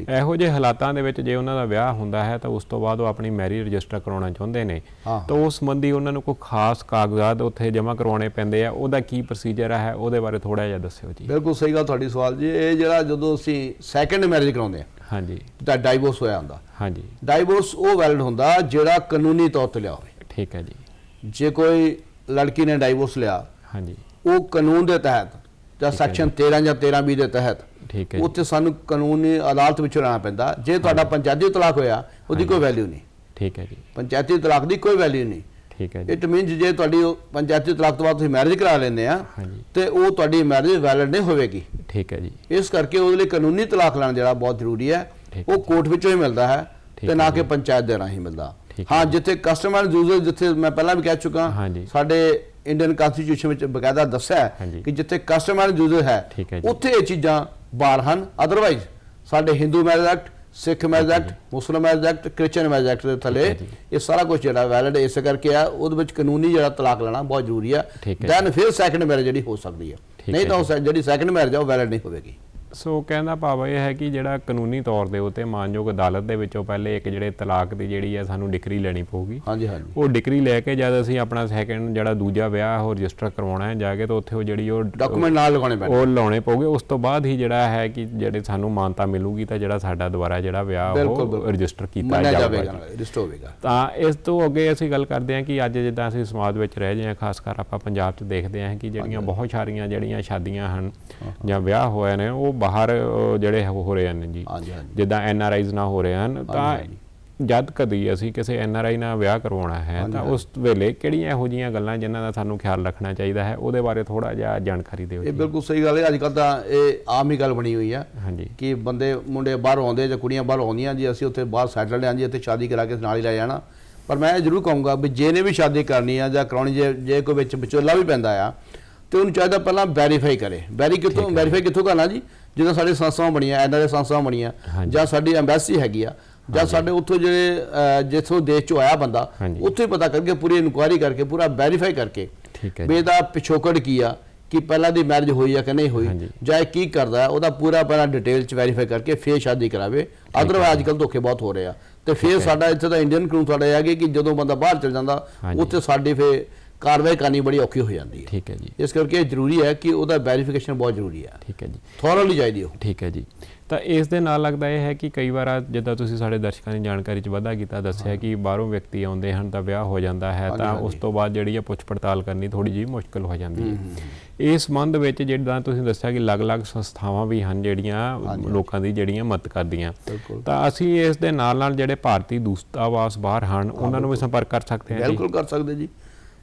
ਇਹੋ ਜਿਹੇ ਹਾਲਾਤਾਂ ਦੇ ਵਿੱਚ ਜੇ ਉਹਨਾਂ ਦਾ ਵਿਆਹ ਹੁੰਦਾ ਹੈ ਤਾਂ ਉਸ ਤੋਂ ਬਾਅਦ ਉਹ ਆਪਣੀ ਮੈਰਿਜ ਰਜਿਸਟਰ ਕਰਾਉਣਾ ਚਾਹੁੰਦੇ ਨੇ। ਤਾਂ ਉਸ ਸੰਬੰਧੀ ਉਹਨਾਂ ਨੂੰ ਕੋਈ ਖਾਸ ਕਾਗਜ਼ਾਤ ਉੱਥੇ ਜਮ੍ਹਾਂ ਕਰਵਾਉਣੇ ਪੈਂਦੇ ਆ। ਉਹਦਾ ਕੀ ਪ੍ਰੋਸੀਜਰ ਹੈ ਉਹਦੇ ਬਾਰੇ ਥੋੜਾ ਜਿਹਾ ਦੱਸਿਓ ਜੀ। ਬਿਲਕੁਲ ਸਹੀ ਗੱਲ ਤੁਹਾਡੀ ਸਵਾਲ ਜੀ। ਇਹ ਜਿਹੜਾ ਜਦੋਂ ਅਸੀਂ ਸੈਕੰਡ ਮੈਰਿਜ ਕਰਾਉਂਦੇ ਆ ਹਾਂਜੀ। ਤਾਂ ਡਾਈਵੋਰਸ ਹੋਇਆ ਹੁੰਦਾ। ਹਾਂਜੀ। ਡਾਈਵੋਰਸ ਉਹ ਵੈਲਿਡ ਹੁੰਦਾ ਜਿਹੜਾ ਕਾਨੂੰਨੀ ਤੌਰ ਤੇ ਲਿਆ ਹੋਵੇ। ਠੀਕ ਹੈ ਜੀ। ਜੇ ਕੋਈ ਲੜਕੀ ਨੇ ਡਾਈਵੋਰਸ ਲਿਆ ਹਾਂਜੀ। ਉਹ ਕਾਨੂੰਨ ਦੇ ਤਹਿਤ ਜਾਂ ਸੈਕਸ਼ਨ 13 ਜਾਂ। 13 ਬੀ ਦੇ ਤਹਿਤ ਠੀਕ ਹੈ ਉੱਥੇ ਸਾਨੂੰ ਕਾਨੂੰਨੀ ਅਦਾਲਤ ਵਿੱਚ ਰਹਿਣਾ ਪੈਂਦਾ। ਜੇ ਤੁਹਾਡਾ ਪੰਚਾਇਤੀ ਤਲਾਕ ਹੋਇਆ ਉਹਦੀ ਕੋਈ ਵੈਲਿਊ ਨਹੀਂ। ਠੀਕ ਹੈ ਜੀ। ਪੰਚਾਇਤੀ ਤਲਾਕ ਦੀ ਕੋਈ ਵੈਲਿਊ ਨਹੀਂ। ਠੀਕ ਹੈ ਜੀ। ਇਟ ਮੀਨਸ ਜੇ ਤੁਹਾਡੀ ਉਹ ਪੰਚਾਇਤੀ ਤਲਾਕ ਤੋਂ ਬਾਅਦ ਤੁਸੀਂ ਮੈਰਿਜ ਕਰਾ ਲੈਂਦੇ ਆ ਤੇ ਉਹ ਤੁਹਾਡੀ ਮੈਰਿਜ ਵੈਲਿਡ ਨਹੀਂ ਹੋਵੇਗੀ। ਠੀਕ ਹੈ ਜੀ। ਇਸ ਕਰਕੇ ਉਹਦੇ ਲਈ ਕਾਨੂੰਨੀ ਤਲਾਕ ਲੈਣਾ ਜਿਹੜਾ ਬਹੁਤ ਜ਼ਰੂਰੀ ਹੈ। ਉਹ ਕੋਰਟ ਵਿੱਚੋਂ ਹੀ ਮਿਲਦਾ ਹੈ ਤੇ ਨਾ ਕਿ ਪੰਚਾਇਤ ਦੇ ਰਾਹੀਂ ਮਿਲਦਾ। ਹਾਂ ਜਿੱਥੇ ਕਸਟਮਰ ਯੂਜ਼ਰ ਜਿੱਥੇ ਮੈਂ ਪਹਿਲਾਂ ਵੀ ਕਹਿ ਚੁੱਕਾ। ਸਾਡੇ ਇੰਡੀਅਨ ਕਨਸਟੀਟਿਊਸ਼ਨ ਵਿੱਚ ਬਕਾਇਦਾ ਦੱਸਿਆ ਹੈ। ਕਿ ਜਿੱਥੇ ਕਸਟਮਰ ਯੂਜ਼ਰ ਹੈ। ਉੱਥੇ ਇਹ ਚੀਜ਼ਾਂ ਬਾਹਰ ਹਨ। ਅਦਰਵਾਈਜ਼ ਸਾਡੇ Hindu marriage act Sikh marriage act ਮੁਸਲਮਾਨ marriage act Christian marriage act ਦੇ ਥੱਲੇ। ਇਹ ਸਾਰਾ ਕੁਝ ਜਿਹੜਾ ਵੈਲਿਡ ਇਸੇ ਕਰਕੇ ਆ ਉਹਦੇ ਵਿੱਚ ਕਾਨੂੰਨੀ ਜਿਹੜਾ ਤਲਾਕ ਲੈਣਾ ਬਹੁਤ ਜ਼ਰੂਰੀ ਹੈ ਦੈਨ ਫਿਰ ਸੈਕੰਡ ਮੈਰਿਜ ਜਿਹੜੀ ਹੋ ਸਕਦੀ ਠੀਕ ਨਹੀਂ ਤਾਂ ਉਹ ਜਿਹੜੀ ਸੈਕੰਡ ਮੈਰਿਜ ਆ ਉਹ ਵੈਲਿਡ ਨਹੀਂ ਹੋਵੇਗੀ। ਸੋ ਕਹਿੰਦਾ ਭਾਵ ਇਹ ਹੈ ਕਿ ਜਿਹੜਾ ਕਾਨੂੰਨੀ ਤੌਰ ਦੇ ਉੱਤੇ ਮਾਨਯੋਗ ਅਦਾਲਤ ਦੇ ਵਿੱਚੋਂ ਪਹਿਲੇ ਇੱਕ ਜਿਹੜੇ ਤਲਾਕ ਦੀ ਜਿਹੜੀ ਹੈ ਸਾਨੂੰ ਡਿਕਰੀ ਲੈਣੀ ਪਊਗੀ। ਹਾਂਜੀ ਹਾਂਜੀ। ਉਹ ਡਿਕਰੀ ਲੈ ਕੇ ਜਦ ਅਸੀਂ ਆਪਣਾ ਸੈਕੰਡ ਜਿਹੜਾ ਦੂਜਾ ਵਿਆਹ ਉਹ ਰਜਿਸਟਰ ਕਰਵਾਉਣਾ ਹੈ ਜਾ ਕੇ ਤਾਂ ਉੱਥੇ ਉਹ ਜਿਹੜੀ ਉਹ ਡਾਕੂਮੈਂਟ ਨਾਲ ਲਗਾਉਣੇ ਪੈਣੇ। ਉਹ ਲਾਉਣੇ ਪਊਗੇ। ਉਸ ਤੋਂ ਬਾਅਦ ਹੀ ਜਿਹੜਾ ਹੈ ਕਿ ਜਿਹੜੇ ਸਾਨੂੰ ਮਾਨਤਾ ਮਿਲੂਗੀ ਤਾਂ ਜਿਹੜਾ ਸਾਡਾ ਦੁਬਾਰਾ ਜਿਹੜਾ ਵਿਆਹ ਉਹ। ਰਜਿਸਟਰ ਕੀਤਾ ਮੰਨਿਆ ਜਾਵੇਗਾ ਜਾਵੇਗਾ ਰਜਿਸਟਰ ਹੋਵੇਗਾ। ਤਾਂ ਇਸ ਤੋਂ ਅੱਗੇ ਅਸੀਂ ਗੱਲ ਕਰਦੇ ਹਾਂ ਕਿ ਅੱਜ ਜਿੱਦਾਂ ਅਸੀਂ ਸਮਾਜ ਵਿੱਚ ਰਹਿ ਜਾਂਦੇ ਹਾਂ ਖਾਸ ਕਰ ਆਪਾਂ ਪੰਜਾਬ 'ਚ ਦੇਖਦੇ ਹਾਂ ਕਿ ਜਿਹੜੀਆਂ ਬਹੁਤ ਸਾਰੀਆਂ ਜਿਹੜੀਆਂ ਸ਼ਾਦੀਆਂ ਹਨ ਜਾਂ ਵਿਆਹ ਹੋਏ ਨੇ ਉਹ ਬਾਹਰ ਜਿਹੜੇ ਹੋ ਰਹੇ ਹਨ ਜੀ। ਜਿੱਦਾਂ ਐਨ ਆਰ ਆਈਜ਼ ਨਾਲ ਹੋ ਰਹੇ ਹਨ ਤਾਂ ਜਦ ਕਦੀ ਅਸੀਂ ਕਿਸੇ ਐਨ ਆਰ ਆਈ ਨਾਲ ਵਿਆਹ ਕਰਵਾਉਣਾ ਹੈ ਤਾਂ ਉਸ ਵੇਲੇ ਕਿਹੜੀਆਂ ਇਹੋ ਜੀਆਂ ਗੱਲਾਂ ਜਿਨ੍ਹਾਂ ਦਾ ਸਾਨੂੰ ਖਿਆਲ ਰੱਖਣਾ ਚਾਹੀਦਾ ਹੈ ਉਹਦੇ ਬਾਰੇ ਥੋੜਾ ਜਿਹਾ ਜਾਣਕਾਰੀ ਦਿਓ ਇਹ ਜੀ। ਬਿਲਕੁਲ ਸਹੀ ਗੱਲ ਹੈ। ਅੱਜ ਕੱਲ ਤਾਂ ਇਹ ਆਮ ਹੀ ਗੱਲ ਬਣੀ ਹੋਈ ਆ ਕਿ ਬੰਦੇ ਮੁੰਡੇ ਬਾਹਰ ਆਉਂਦੇ ਜਾਂ ਕੁੜੀਆਂ ਬਾਹਰ ਆਉਂਦੀਆਂ ਜੀ ਅਸੀਂ ਉੱਥੇ ਬਾਹਰ ਸੈਟਲ ਹਾਂ ਜੀ ਇੱਥੇ ਸ਼ਾਦੀ ਕਰਾ ਕੇ ਨਾਲ ਹੀ ਲੈ ਜਾਣਾ। ਪਰ ਮੈਂ ਇਹ ਜ਼ਰੂਰ ਕਹੂੰਗਾ ਵੀ ਜਿਹਨੇ ਵੀ ਸ਼ਾਦੀ ਕਰਨੀ ਆ ਜਾਂ ਕਰਾਉਣੀ ਜੇ ਜੇ ਕੋਈ ਵਿੱਚ ਵਿਚੋਲਾ ਵੀ ਪੈਂਦਾ ਆ ਤੇ ਉਹਨੂੰ ਚਾਹੀਦਾ ਪਹਿਲਾਂ ਵੈਰੀਫਾਈ ਕਰੇ। ਵੈਰੀ ਕਿੱਥੋਂ ਵੈਰੀਫਾਈ ਕਿੱਥੋਂ ਕਰਨਾ ਜੀ? ਜਿੱਦਾਂ ਸਾਡੇ ਸੰਸਥਾਵਾਂ ਬਣੀਆਂ ਐਨਆਰਏ ਸੰਸਥਾਵਾਂ ਬਣੀਆਂ। ਜਾਂ ਸਾਡੀ ਐਮਬੈਸੀ ਹੈਗੀ ਆ ਜਾਂ ਸਾਡੇ ਉੱਥੋਂ ਜਿਹੜੇ ਜਿੱਥੋਂ ਦੇਸ਼ ਚੋਂ ਆਇਆ ਬੰਦਾ। ਉੱਥੇ ਹੀ ਪਤਾ ਕਰਕੇ ਪੂਰੀ ਇਨਕੁਆਇਰੀ ਕਰਕੇ ਪੂਰਾ ਵੈਰੀਫਾਈ ਕਰਕੇ ਠੀਕ ਹੈ ਇਹਦਾ ਪਿਛੋਕੜ ਕੀ ਆ ਕਿ ਪਹਿਲਾਂ ਦੀ ਮੈਰਿਜ ਹੋਈ ਆ ਕਿ ਨਹੀਂ ਹੋਈ। ਜਾਂ ਇਹ ਕੀ ਕਰਦਾ ਹੈ ਉਹਦਾ ਪੂਰਾ ਪਹਿਲਾਂ ਡਿਟੇਲ ਚ ਵੈਰੀਫਾਈ ਕਰਕੇ ਫੇਰ ਸ਼ਾਦੀ ਕਰਾਵੇ ਅਦਰਵਾਇਜ਼ ਅੱਜ ਕੱਲ੍ਹ ਧੋਖੇ ਬਹੁਤ ਹੋ ਰਹੇ ਆ ਤੇ ਫੇਰ ਸਾਡਾ ਇੱਥੇ ਦਾ ਇੰਡੀਅਨ ਕਾਨੂੰਨ ਸਾਡਾ ਇਹ ਹੈ ਕਿ ਜਦੋਂ ਬੰਦਾ ਬਾਹਰ ਚਲ ਜਾਂਦਾ। ਉੱਥੇ ਸਾਡੀ ਫੇਰ ਕਾਰਵਾਈ ਕਰਨੀ ਬੜੀ ਔਖੀ ਹੋ ਜਾਂਦੀ ਹੈ। ਠੀਕ ਹੈ ਜੀ। ਇਸ ਕਰਕੇ ਇਹ ਜ਼ਰੂਰੀ ਹੈ ਕਿ ਉਹਦਾ ਵੈਰੀਫਿਕੇਸ਼ਨ ਬਹੁਤ ਜ਼ਰੂਰੀ ਹੈ। ਠੀਕ ਹੈ ਜੀ। ਥੋਰਲੀ ਚਾਹੀਦੀ ਉਹ। ਠੀਕ ਹੈ ਜੀ। ਤਾਂ ਇਸ ਦੇ ਨਾਲ ਲੱਗਦਾ ਇਹ ਹੈ ਕਿ ਕਈ ਵਾਰ ਆ ਜਿੱਦਾਂ ਤੁਸੀਂ ਸਾਡੇ ਦਰਸ਼ਕਾਂ ਦੀ ਜਾਣਕਾਰੀ 'ਚ ਵਾਧਾ ਕੀਤਾ ਦੱਸਿਆ ਕਿ ਬਾਹਰੋਂ ਵਿਅਕਤੀ ਆਉਂਦੇ ਹਨ ਤਾਂ ਵਿਆਹ ਹੋ ਜਾਂਦਾ ਹੈ ਤਾਂ। ਉਸ ਤੋਂ ਬਾਅਦ ਜਿਹੜੀ ਹੈ ਪੁੱਛ ਪੜਤਾਲ ਕਰਨੀ ਥੋੜੀ ਜਿਹੀ ਮੁਸ਼ਕਲ ਹੋ ਜਾਂਦੀ ਹੈ। ਇਸ ਸੰਬੰਧ ਵਿੱਚ ਜਿੱਦਾਂ ਤੁਸੀਂ ਦੱਸਿਆ ਕਿ ਅਲੱਗ-ਅਲੱਗ ਸੰਸਥਾਵਾਂ ਵੀ ਹਨ ਜਿਹੜੀਆਂ ਲੋਕਾਂ ਦੀ ਜਿਹੜੀਆਂ ਮਦਦ ਕਰਦੀਆਂ। ਤਾਂ ਅਸੀਂ ਇਸ ਦੇ ਨਾਲ-ਨਾਲ ਜਿਹੜੇ ਭਾਰਤੀ ਦੂਤਾਵਾਸ ਬਾਹਰ ਹਨ ਉਹਨਾਂ ਨੂੰ ਵੀ ਸੰਪਰਕ ਕਰ ਸਕਦੇ ਹਾਂ ਬਿਲਕੁਲ ਕਰ ਸਕਦੇ ਜੀ।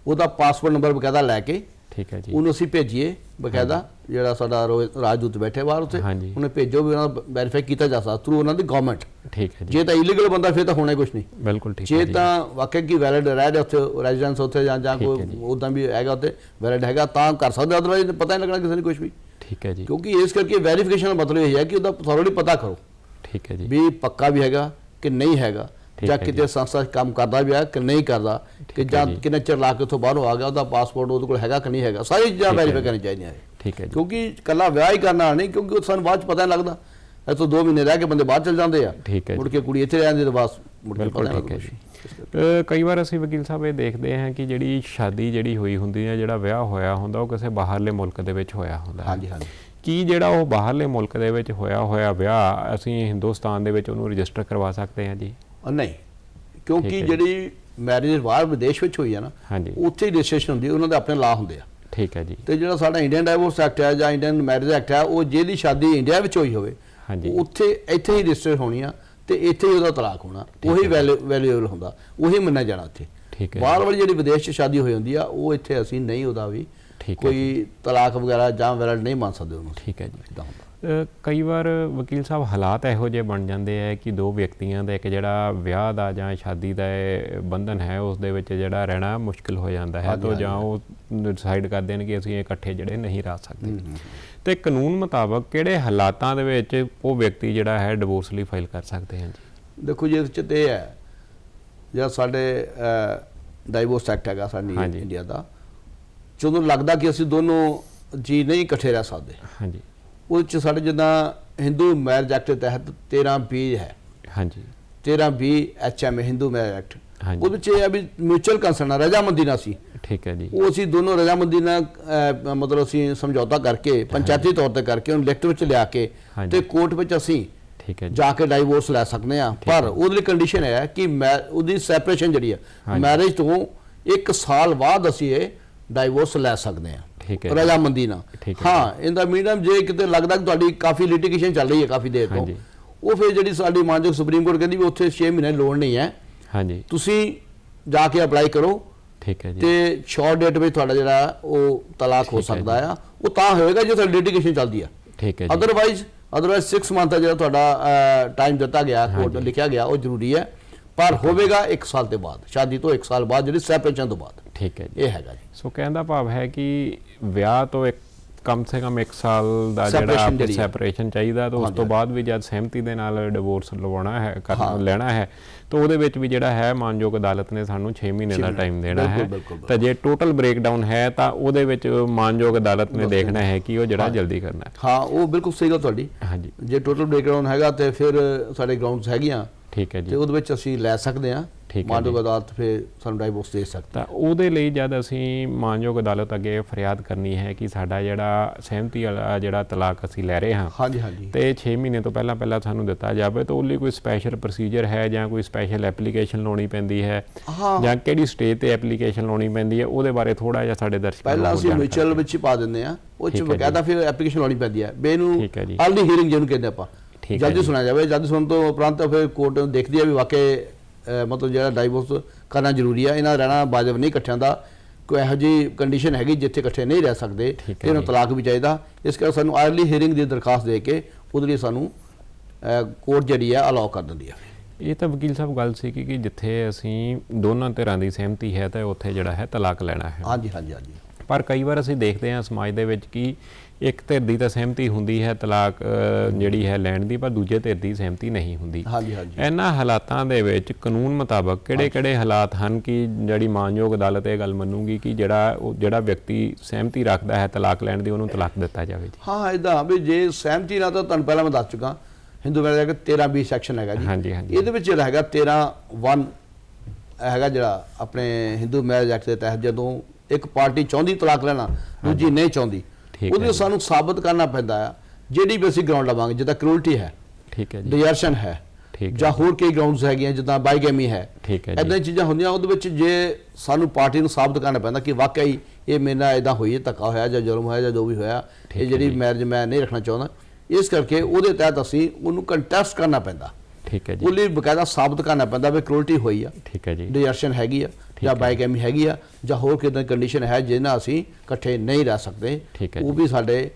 ਉਹਦਾ ਪਾਸਪੋਰਟ ਨੰਬਰ ਬਕਾਇਦਾ ਲੈ ਕੇ ਠੀਕ ਹੈ ਜੀ। ਉਹਨੂੰ ਅਸੀਂ ਭੇਜੀਏ ਬਕਾਇਦਾ ਜਿਹੜਾ ਸਾਡਾ ਰਾਜਦੂਤ ਬੈਠੇ ਬਾਹਰ ਉੱਥੇ ਹਾਂਜੀ। ਉਹਨੇ ਭੇਜੋ ਵੀ ਉਹਨਾਂ ਦਾ ਵੈਰੀਫਾਈ ਕੀਤਾ ਜਾ ਸਕਦਾ ਥਰੂ ਉਹਨਾਂ ਦੀ ਗਵਰਨਮੈਂਟ ਠੀਕ ਹੈ ਜੀ। ਜੇ ਤਾਂ ਇਲੀਗਲ ਬੰਦਾ ਫਿਰ ਤਾਂ ਹੋਣਾ ਕੁਝ ਨਹੀਂ। ਬਿਲਕੁਲ ਠੀਕ ਹੈ ਜੇ। ਤਾਂ ਵਾਕਈ ਕੀ ਵੈਲਿਡ ਰਹਿ ਉੱਥੇ ਰੈਜ਼ੀਡੈਂਸ ਉੱਥੇ ਜਾਂ ਜਾਂ ਕੋਈ। ਉਦਾਂ ਵੀ ਹੈਗਾ ਉੱਥੇ ਵੈਲਿਡ ਹੈਗਾ ਤਾਂ ਕਰ ਸਕਦੇ ਅਦਰਵਾਈਜ਼ ਪਤਾ ਨਹੀਂ ਲੱਗਣਾ ਕਿਸੇ ਨੂੰ ਕੁਝ ਵੀ। ਠੀਕ ਹੈ ਜੀ। ਕਿਉਂਕਿ ਇਸ ਕਰਕੇ ਵੈਰੀਫਿਕੇਸ਼ਨ ਦਾ ਮਤਲਬ ਇਹ ਹੈ ਕਿ ਉਹਦਾ ਥੋਰਲੀ ਪਤਾ ਕਰੋ। ਠੀਕ ਹੈ ਜੀ। ਵੀ ਪੱਕਾ ਵੀ ਹੈਗਾ ਕਿ ਨਹੀਂ ਹੈਗਾ। ਜਾਂ ਕਿਤੇ ਸੰਸਥਾ 'ਚ ਕੰਮ ਕਰਦਾ ਵੀ ਹੈ ਕਿ ਨਹੀਂ ਕਰਦਾ ਕਿ ਜਾਂ। ਕਿੰਨੇ ਚਿਰ ਲਾ ਕੇ ਉੱਥੋਂ ਬਾਹਰੋਂ ਆ ਗਿਆ ਉਹਦਾ ਪਾਸਪੋਰਟ ਉਹਦੇ ਕੋਲ ਹੈਗਾ ਕਿ ਨਹੀਂ ਹੈਗਾ ਸਾਰੀ ਚੀਜ਼ਾਂ ਵੈਰੀਫਾਈ। ਕਰਨੀ ਚਾਹੀਦੀਆਂ ਹੈ ਠੀਕ ਹੈ ਜੀ। ਕਿਉਂਕਿ ਕੱਲਾ ਵਿਆਹ ਹੀ ਕਰਨਾ ਨਹੀਂ ਕਿਉਂਕਿ ਉਹ ਸਾਨੂੰ ਬਾਅਦ ਚ ਪਤਾ ਨਹੀਂ ਲੱਗਦਾ। ਇੱਥੋਂ 2 ਮਹੀਨੇ ਰਹਿ ਕੇ ਬੰਦੇ ਬਾਹਰ ਚਲ ਜਾਂਦੇ ਆ। ਠੀਕ ਹੈ ਮੁੜ ਕੇ ਕੁੜੀ ਇੱਥੇ ਰਹਿੰਦੀ ਤੇ ਬਸ ਮੁੜ ਕੇ ਬਿਲਕੁਲ ਪਤਾ ਠੀਕ ਹੈ ਨਹੀਂ ਜੀ। ਅ, ਕਈ ਵਾਰ ਅਸੀਂ ਵਕੀਲ ਸਾਹਿਬ ਇਹ ਦੇਖਦੇ ਹਾਂ ਕਿ ਜਿਹੜੀ ਸ਼ਾਦੀ ਜਿਹੜੀ ਹੋਈ ਹੁੰਦੀ ਹੈ ਜਿਹੜਾ ਵਿਆਹ ਹੋਇਆ ਹੁੰਦਾ ਉਹ ਕਿਸੇ ਬਾਹਰਲੇ ਮੁਲਕ ਦੇ ਵਿੱਚ ਹੋਇਆ ਹੁੰਦਾ ਹਾਂਜੀ ਹਾਂਜੀ। ਕੀ ਜਿਹੜਾ ਉਹ ਬਾਹਰਲੇ ਮੁਲਕ ਦੇ ਵਿੱਚ ਹੋਇਆ ਹੋਇਆ ਵਿਆਹ ਅਸੀਂ ਹਿੰਦੁਸਤਾਨ ਦੇ ਵਿੱਚ ਉਹਨੂੰ ਰਜਿਸਟਰ ਕਰਵਾ ਸਕਦੇ ਹਾਂ ਜੀ? ਨਹੀਂ। ਠੀਕ ਕਿਉਂਕਿ ਹੈ। ਜਿਹੜੀ ਮੈਰਿਜ ਬਾਹਰ ਵਿਦੇਸ਼ ਵਿੱਚ ਹੋਈ ਆ ਨਾ ਹਾਂਜੀ। ਉੱਥੇ ਹੀ ਰਜਿਸਟ੍ਰੇਸ਼ਨ ਹੁੰਦੀ ਹੈ ਉਹਨਾਂ ਦੇ ਆਪਣੇ ਲਾ ਹੁੰਦੇ ਆ। ਠੀਕ ਹੈ ਜੀ। ਤੇ ਜਿਹੜਾ ਸਾਡਾ ਇੰਡੀਅਨ ਡਾਈਵੋਰਸ ਐਕਟ ਹੈ ਜਾਂ ਇੰਡੀਅਨ ਮੈਰਿਜ ਐਕਟ ਹੈ ਉਹ ਜਿਹਦੀ ਸ਼ਾਦੀ ਇੰਡੀਆ ਵਿੱਚ ਹੋਈ ਹੋਵੇ ਹਾਂਜੀ। ਉੱਥੇ ਇੱਥੇ ਹੀ ਰਜਿਸਟਰ ਹੋਣੀ ਆ ਤੇ ਇੱਥੇ ਹੀ ਉਹਦਾ ਤਲਾਕ ਹੋਣਾ। ਉਹੀ ਵੈਲਿਊਏਬਲ ਹੁੰਦਾ। ਉਹੀ ਮੰਨਿਆ ਜਾਣਾ ਇੱਥੇ ਠੀਕ ਹੈ ਬਾਹਰ ਵਾਲੀ ਜਿਹੜੀ ਵਿਦੇਸ਼ 'ਚ ਸ਼ਾਦੀ ਹੋਈ ਹੁੰਦੀ ਆ ਉਹ ਇੱਥੇ ਅਸੀਂ ਨਹੀਂ ਉਹਦਾ ਵੀ ਠੀਕ ਹੈ ਕੋਈ ਤਲਾਕ ਵਗੈਰਾ ਜਾਂ ਵੈਲਿਡ ਨਹੀਂ ਮੰਨ ਸਕਦੇ ਉਹਨੂੰ। ਠੀਕ ਹੈ ਜੀ। ਇਦਾਂ ਹੁੰਦਾ। ਕਈ ਵਾਰ ਵਕੀਲ ਸਾਹਿਬ ਹਾਲਾਤ ਇਹੋ ਜਿਹੇ ਬਣ ਜਾਂਦੇ ਆ ਕਿ ਦੋ ਵਿਅਕਤੀਆਂ ਦਾ ਇੱਕ ਜਿਹੜਾ ਵਿਆਹ ਦਾ ਜਾਂ ਸ਼ਾਦੀ ਦਾ ਬੰਧਨ ਹੈ ਉਸ ਦੇ ਵਿੱਚ ਜਿਹੜਾ ਰਹਿਣਾ ਮੁਸ਼ਕਲ ਹੋ ਜਾਂਦਾ ਹੈ। ਤਾਂ। ਜਾਂ ਉਹ ਡਿਸਾਈਡ ਕਰਦੇ ਨੇ ਕਿ ਅਸੀਂ ਇਕੱਠੇ ਜਿਹੜੇ ਨਹੀਂ ਰਹਿ ਸਕਦੇ। ਤੇ ਕਾਨੂੰਨ ਮੁਤਾਬਕ ਕਿਹੜੇ ਹਾਲਾਤਾਂ ਦੇ ਵਿੱਚ ਉਹ ਵਿਅਕਤੀ ਜਿਹੜਾ ਹੈ ਡਿਵੋਰਸ ਲਈ ਫਾਈਲ ਕਰ ਸਕਦੇ ਹਨ ਜੀ? ਦੇਖੋ ਜੀ ਇਹਦੇ 'ਚ ਤੇ ਹੈ ਜਿਹੜਾ ਸਾਡੇ ਡਾਈਵੋਰਸ ਐਕਟ ਹੈਗਾ ਸਾਡੀ। ਇੰਡੀਆ ਦਾ ਜਦੋਂ ਲੱਗਦਾ ਕਿ ਅਸੀਂ ਦੋਨੋਂ ਜੀ ਨਹੀਂ ਇਕੱਠੇ ਰਹਿ ਸਕਦੇ ਹਾਂਜੀ। ਉਹਦੇ ਚ ਸਾਡੇ ਜਿੱਦਾਂ ਹਿੰਦੂ ਮੈਰਿਜ ਐਕਟ ਦੇ ਤਹਿਤ 13 ਬੀ ਹੈ। ਹਾਂਜੀ। 13 B HM Hindu marriage act. ਉਹਦੇ ਵਿੱਚ ਇਹ ਆ ਵੀ ਮਿਊਚੁਅਲ ਕੰਸਰਨ ਆ ਰਜਾਮੰਦੀ ਨਾਲ ਸੀ ਠੀਕ ਹੈ ਜੀ। ਉਹ ਅਸੀਂ ਦੋਨੋਂ ਰਜਾਮੰਦੀ ਨਾਲ ਮਤਲਬ ਅਸੀਂ ਸਮਝੌਤਾ ਕਰਕੇ ਪੰਚਾਇਤੀ ਤੌਰ ਤੇ ਕਰਕੇ ਉਹਨੂੰ ਲਿਖਤ ਵਿੱਚ ਲਿਆ ਕੇ। ਤੇ ਕੋਰਟ ਵਿੱਚ ਅਸੀਂ ਠੀਕ ਹੈ ਜੀ। ਜਾ ਕੇ ਡਾਈਵੋਰਸ ਲੈ ਸਕਦੇ ਆ ਪਰ ਉਹਦੇ ਲਈ ਕੰਡੀਸ਼ਨ ਹੈ ਕਿ ਮੈਂ ਉਹਦੀ ਸੈਪਰੇਸ਼ਨ ਜਿਹੜੀ ਆ। ਮੈਰਿਜ ਤੋਂ 1 ਸਾਲ ਬਾਅਦ ਅਸੀਂ ਇਹ ਡਾਈਵੋਰਸ ਲੈ ਸਕਦੇ ਆ ਠੀਕ ਹੈ। ਰਜਾਮੰਦੀ ਨਾਲ। ਹੈ ਹਾਂ ਇਹਦਾ ਮੀਡੀਅਮ ਜੇ ਕਿਤੇ ਲੱਗਦਾ ਕਿ ਤੁਹਾਡੀ ਕਾਫੀ ਲਿਟੀਗੇਸ਼ਨ ਚੱਲ ਰਹੀ ਹੈ ਕਾਫੀ ਦੇਰ ਤੋਂ। ਉਹ ਫਿਰ ਜਿਹੜੀ ਸਾਡੀ ਮਾਨਯੋਗ ਸੁਪਰੀਮ ਕੋਰਟ ਕਹਿੰਦੀ ਵੀ ਉੱਥੇ 6 ਮਹੀਨੇ ਲੋੜ ਨਹੀਂ ਹੈ। ਹਾਂਜੀ। ਤੁਸੀਂ ਜਾ ਕੇ ਅਪਲਾਈ ਕਰੋ ਠੀਕ ਹੈ ਜੀ। ਤੇ ਸ਼ਾਰਟ ਡੇਟ ਵਿੱਚ ਤੁਹਾਡਾ ਜਿਹੜਾ ਉਹ ਤਲਾਕ ਹੋ ਸਕਦਾ ਆ। ਉਹ ਤਾਂ ਹੋਏਗਾ ਜੇ ਤੁਹਾਡੀ ਲਿਟੀਗੇਸ਼ਨ ਚੱਲਦੀ ਆ। ਠੀਕ ਹੈ ਜੀ। ਅਦਰਵਾਈਜ਼ ਅਦਰਵਾਈਜ਼ 6 ਮੰਥ ਦਾ ਜਿਹੜਾ ਤੁਹਾਡਾ ਟਾਈਮ ਦਿੱਤਾ ਗਿਆ ਕੋਰਟ ਨੇ ਲਿਖਿਆ ਗਿਆ ਉਹ ਜ਼ਰੂਰੀ ਹੈ। ਪਰ ਹੋਵੇਗਾ 1 ਸਾਲ ਦੇ ਬਾਅਦ ਸ਼ਾਦੀ ਤੋਂ 1 ਸਾਲ ਬਾਅਦ ਜਿਹੜੀ ਸੈਪਰੇਸ਼ਨ ਤੋਂ ਬਾਅਦ। ਠੀਕ ਹੈ ਜੀ। ਇਹ ਹੈਗਾ ਜੀ। ਸੋ ਕਹਿਣ ਦਾ ਭਾਵ ਹੈ ਕਿ ਵਿਆਹ ਤੋਂ ਇੱਕ ਕਮ ਸੇ ਕਮ 1 ਸਾਲ ਦਾ ਜਿਹੜਾ ਹੈ। ਸੈਪਰੇਸ਼ਨ ਚਾਹੀਦਾ ਤਾਂ ਉਸ ਤੋਂ। ਬਾਅਦ ਵੀ ਜਦ ਸਹਿਮਤੀ ਦੇ ਨਾਲ ਡਿਵੋਰਸ ਲਵਾਉਣਾ ਹੈ ਕਰਨਾ। ਲੈਣਾ ਹੈ ਤਾਂ ਉਹਦੇ ਵਿੱਚ ਵੀ ਜਿਹੜਾ ਹੈ ਮਾਨਯੋਗ ਅਦਾਲਤ ਨੇ ਸਾਨੂੰ 6 ਮਹੀਨੇ ਦਾ ਟਾਈਮ ਦੇਣਾ ਹੈ। ਤਾਂ ਜੇ ਟੋਟਲ ਬ੍ਰੇਕਡਾਊਨ ਹੈ ਤਾਂ ਉਹਦੇ ਵਿੱਚ ਮਾਨਯੋਗ ਅਦਾਲਤ ਨੇ। ਦੇਖਣਾ ਹੈ ਕਿ ਉਹ ਜਿਹੜਾ। ਜਲਦੀ ਕਰਨਾ ਹੈ। ਹਾਂ ਉਹ ਬਿਲਕੁਲ ਸਹੀ ਗੱਲ ਤੁਹਾਡੀ। ਹਾਂਜੀ। ਜੇ ਟੋਟਲ ਬ੍ਰੇਕਡਾਊਨ ਹੈਗਾ ਤੇ ਫਿਰ ਸਾਡੇ ਗਰਾਊਂਡਸ ਹੈਗੀਆਂ। ਠੀਕ ਹੈ ਤੇ ਜੀ ਉਹਦੇ ਵਿੱਚ ਅਸੀਂ ਲੈ ਸਕਦੇ ਹਾਂ। ਠੀਕ ਹੈ ਮਾਨਯੋਗ। ਅਦਾਲਤ ਫਿਰ ਸਾਨੂੰ ਡਾਈਵੋਰਸ ਦੇ ਸਕਦੀ ਤਾਂ ਉਹਦੇ ਲਈ ਜਦ ਅਸੀਂ ਮਾਨਯੋਗ ਅਦਾਲਤ ਅੱਗੇ ਫਰਿਆਦ ਕਰਨੀ ਹੈ ਕਿ ਸਾਡਾ ਜਿਹੜਾ ਸਹਿਮਤੀ ਵਾਲਾ ਜਿਹੜਾ ਤਲਾਕ ਅਸੀਂ ਲੈ ਰਹੇ ਹਾਂ ਹਾਂਜੀ ਹਾਂਜੀ। ਤੇ 6 ਮਹੀਨੇ ਤੋਂ ਪਹਿਲਾਂ ਪਹਿਲਾਂ ਸਾਨੂੰ ਦਿੱਤਾ ਜਾਵੇ ਤਾਂ ਉਹ ਲਈ ਕੋਈ ਸਪੈਸ਼ਲ ਪ੍ਰੋਸੀਜਰ ਹੈ ਜਾਂ ਕੋਈ ਸਪੈਸ਼ਲ ਐਪਲੀਕੇਸ਼ਨ ਲਾਉਣੀ ਪੈਂਦੀ ਹੈ? ਜਾਂ ਕਿਹੜੀ ਸਟੇਜ ਤੇ ਐਪਲੀਕੇਸ਼ਨ ਲਾਉਣੀ ਪੈਂਦੀ ਹੈ? ਉਹਦੇ ਬਾਰੇ ਥੋੜਾ ਜਿਹਾ ਸਾਡੇ ਦਰਸ਼ਕਾਂ ਪਹਿਲਾਂ ਨੂੰ ਅਸੀਂ ਜਾਣਕਾਰੀ ਮਿਊਚੁਅਲ ਵਿੱਚ ਪਾ ਦਿੰਦੇ ਆ ਉਹ ਚ ਬਕਾਇਦਾ ਫਿਰ ਐਪਲੀਕੇਸ਼ਨ ਲਾਉਣੀ ਪੈਂਦੀ ਹੈ। ਬੇ ਨੂੰ ਠੀਕ ਹੈ ਜੀ। ਅਰਲੀ ਹੀਅਰਿੰਗ ਜਿਹਨੂੰ ਕਹਿੰਦੇ ਆਪਾਂ। ਜਲਦੀ ਜੀ। ਸੁਣਿਆ ਜਾਵੇ ਜਲਦੀ ਸੁਣਨ ਤੋਂ ਉਪਰੰਤ ਫਿਰ ਕੋਰਟ ਦੇਖਦੀ ਹੈ ਵੀ ਵਾਕਈ ਮਤਲਬ ਜਿਹੜਾ ਡਾਈਵੋਰਸ ਕਰਨਾ ਜ਼ਰੂਰੀ ਹੈ ਇਹਨਾਂ ਰਹਿਣਾ ਵਾਜਬ ਨਹੀਂ ਇਕੱਠਿਆਂ ਦਾ ਕੋਈ ਇਹੋ ਜਿਹੀ ਕੰਡੀਸ਼ਨ ਹੈਗੀ ਜਿੱਥੇ ਇਕੱਠੇ ਨਹੀਂ ਰਹਿ ਸਕਦੇ ਤੇ ਇਹਨਾਂ ਜੀ। ਤਲਾਕ ਵੀ ਚਾਹੀਦਾ। ਇਸ ਕਰਕੇ ਸਾਨੂੰ ਅਰਲੀ ਹੀਅਰਿੰਗ ਦੀ ਦਰਖਾਸਤ ਦੇ ਕੇ ਉਹਦੇ ਲਈ ਸਾਨੂੰ ਕੋਰਟ ਜਿਹੜੀ ਹੈ ਅਲਾਉ ਕਰ ਦਿੰਦੀ ਹੈ ਇਹ ਤਾਂ ਵਕੀਲ ਸਾਹਿਬ ਗੱਲ ਸੀ ਕਿ ਜਿੱਥੇ ਅਸੀਂ ਦੋਨਾਂ ਧਿਰਾਂ ਦੀ ਸਹਿਮਤੀ ਹੈ ਤਾਂ ਉੱਥੇ ਜਿਹੜਾ ਹੈ ਤਲਾਕ ਲੈਣਾ ਹੈ। ਹਾਂਜੀ ਹਾਂਜੀ ਹਾਂਜੀ। ਪਰ ਕਈ ਵਾਰ ਅਸੀਂ ਦੇਖਦੇ ਹਾਂ ਸਮਾਜ ਦੇ ਵਿੱਚ ਕਿ ਇੱਕ ਧਿਰ ਦੀ ਤਾਂ ਸਹਿਮਤੀ ਹੁੰਦੀ ਹੈ ਤਲਾਕ ਜਿਹੜੀ ਹੈ ਲੈਣ ਦੀ ਪਰ ਦੂਜੇ ਧਿਰ ਦੀ ਸਹਿਮਤੀ ਨਹੀਂ ਹੁੰਦੀ। ਹਾਂਜੀ ਹਾਂਜੀ। ਇਹਨਾਂ ਹਾਲਾਤਾਂ ਦੇ ਵਿੱਚ ਕਾਨੂੰਨ ਮੁਤਾਬਕ ਕਿਹੜੇ-ਕਿਹੜੇ ਹਾਲਾਤ ਹਨ ਕਿ ਜਿਹੜੀ ਮਾਨਯੋਗ ਅਦਾਲਤ ਇਹ ਗੱਲ ਮੰਨੂਗੀ ਕਿ ਜਿਹੜਾ ਉਹ ਜਿਹੜਾ ਵਿਅਕਤੀ ਸਹਿਮਤੀ ਰੱਖਦਾ ਹੈ ਤਲਾਕ ਲੈਣ ਦੀ ਉਹਨੂੰ ਤਲਾਕ ਦਿੱਤਾ ਜਾਵੇ ਜੀ। ਹਾਂ ਇਦਾਂ ਵੀ ਜੇ ਸਹਿਮਤੀ ਨਾਲ ਤਾਂ ਤੁਹਾਨੂੰ ਪਹਿਲਾਂ ਮੈਂ ਦੱਸ ਚੁੱਕਾ ਹਿੰਦੂ ਮੈਰਿਜ ਦਾ 13 20 ਸੈਕਸ਼ਨ ਹੈਗਾ ਜੀ। ਹਾਂਜੀ, ਹਾਂਜੀ। ਇਹਦੇ ਵਿੱਚ ਜਿਹੜਾ ਹੈਗਾ 13 1 ਹੈਗਾ ਜਿਹੜਾ ਆਪਣੇ ਹਿੰਦੂ ਮੈਰਿਜ ਐਕਟ ਦੇ ਤਹਿਤ ਜਦੋਂ ਇੱਕ ਪਾਰਟੀ ਚਾਹੁੰਦੀ ਤਲਾਕ ਲੈਣਾ ਦੂਜੀ ਨਹੀਂ ਚਾਹੁੰਦੀ ਠੀਕ ਉਹਦੇ। ਸਾਨੂੰ ਸਾਬਤ ਕਰਨਾ ਪੈਂਦਾ ਆ ਜਿਹੜੀ ਵੀ ਅਸੀਂ ਗਰਾਊਂਡ ਲਵਾਂਗੇ ਜਿੱਦਾਂ ਕਰੂਲਟੀ ਹੈ ਠੀਕ ਹੈ ਜੀ ਡਿਜ਼ਰਸ਼ਨ ਹੈ ਠੀਕ ਹੈ ਜਾਂ ਹੋਰ ਕਈ ਗਰਾਊਂਡਸ ਹੈਗੀਆਂ ਜਿੱਦਾਂ ਬਾਈਗੇਮੀ ਹੈ ਠੀਕ ਹੈ ਜੀ। ਇਦਾਂ ਚੀਜ਼ਾਂ ਹੁੰਦੀਆਂ ਉਹਦੇ ਵਿੱਚ ਜੇ ਸਾਨੂੰ ਪਾਰਟੀ ਨੂੰ ਸਾਬਤ ਕਰਨਾ ਪੈਂਦਾ ਕਿ ਵਾਕਈ ਇਹ ਮੇਰੇ ਨਾਲ ਇਦਾਂ ਹੋਈ ਹੈ ਧੱਕਾ ਹੋਇਆ ਜਾਂ ਜ਼ੁਲਮ ਹੋਇਆ ਜਾਂ ਜੋ ਵੀ ਹੋਇਆ ਇਹ ਜਿਹੜੀ। ਮੈਰਿਜ ਮੈਂ ਨਹੀਂ ਰੱਖਣਾ ਚਾਹੁੰਦਾ ਇਸ ਕਰਕੇ ਉਹਦੇ ਤਹਿਤ ਅਸੀਂ ਉਹਨੂੰ ਕੰਟੈਸਟ ਕਰਨਾ ਪੈਂਦਾ ਠੀਕ ਹੈ ਜੀ ਉਹ ਲਈ ਬਕਾਇਦਾ ਸਾਬਤ ਕਰਨਾ ਪੈਂਦਾ ਵੀ ਕਰੂਲਟੀ ਹੋਈ ਆ ਠੀਕ ਹੈ ਜੀ ਡਿਜ਼ਰਸ਼ਨ ਹੈਗੀ ਆ ਜਾਂ ਹੈ। ਬਾਈਗੇਮੀ ਹੈਗੀ ਆ ਜਾਂ ਹੋਰ ਕਿਦਾਂ ਕੰਡੀਸ਼ਨ ਹੈ ਜਿਹਦੇ ਨਾਲ ਅਸੀਂ ਇਕੱਠੇ ਨਹੀਂ ਰਹਿ ਸਕਦੇ ਉਹ। ਵੀ ਸਾਡੇ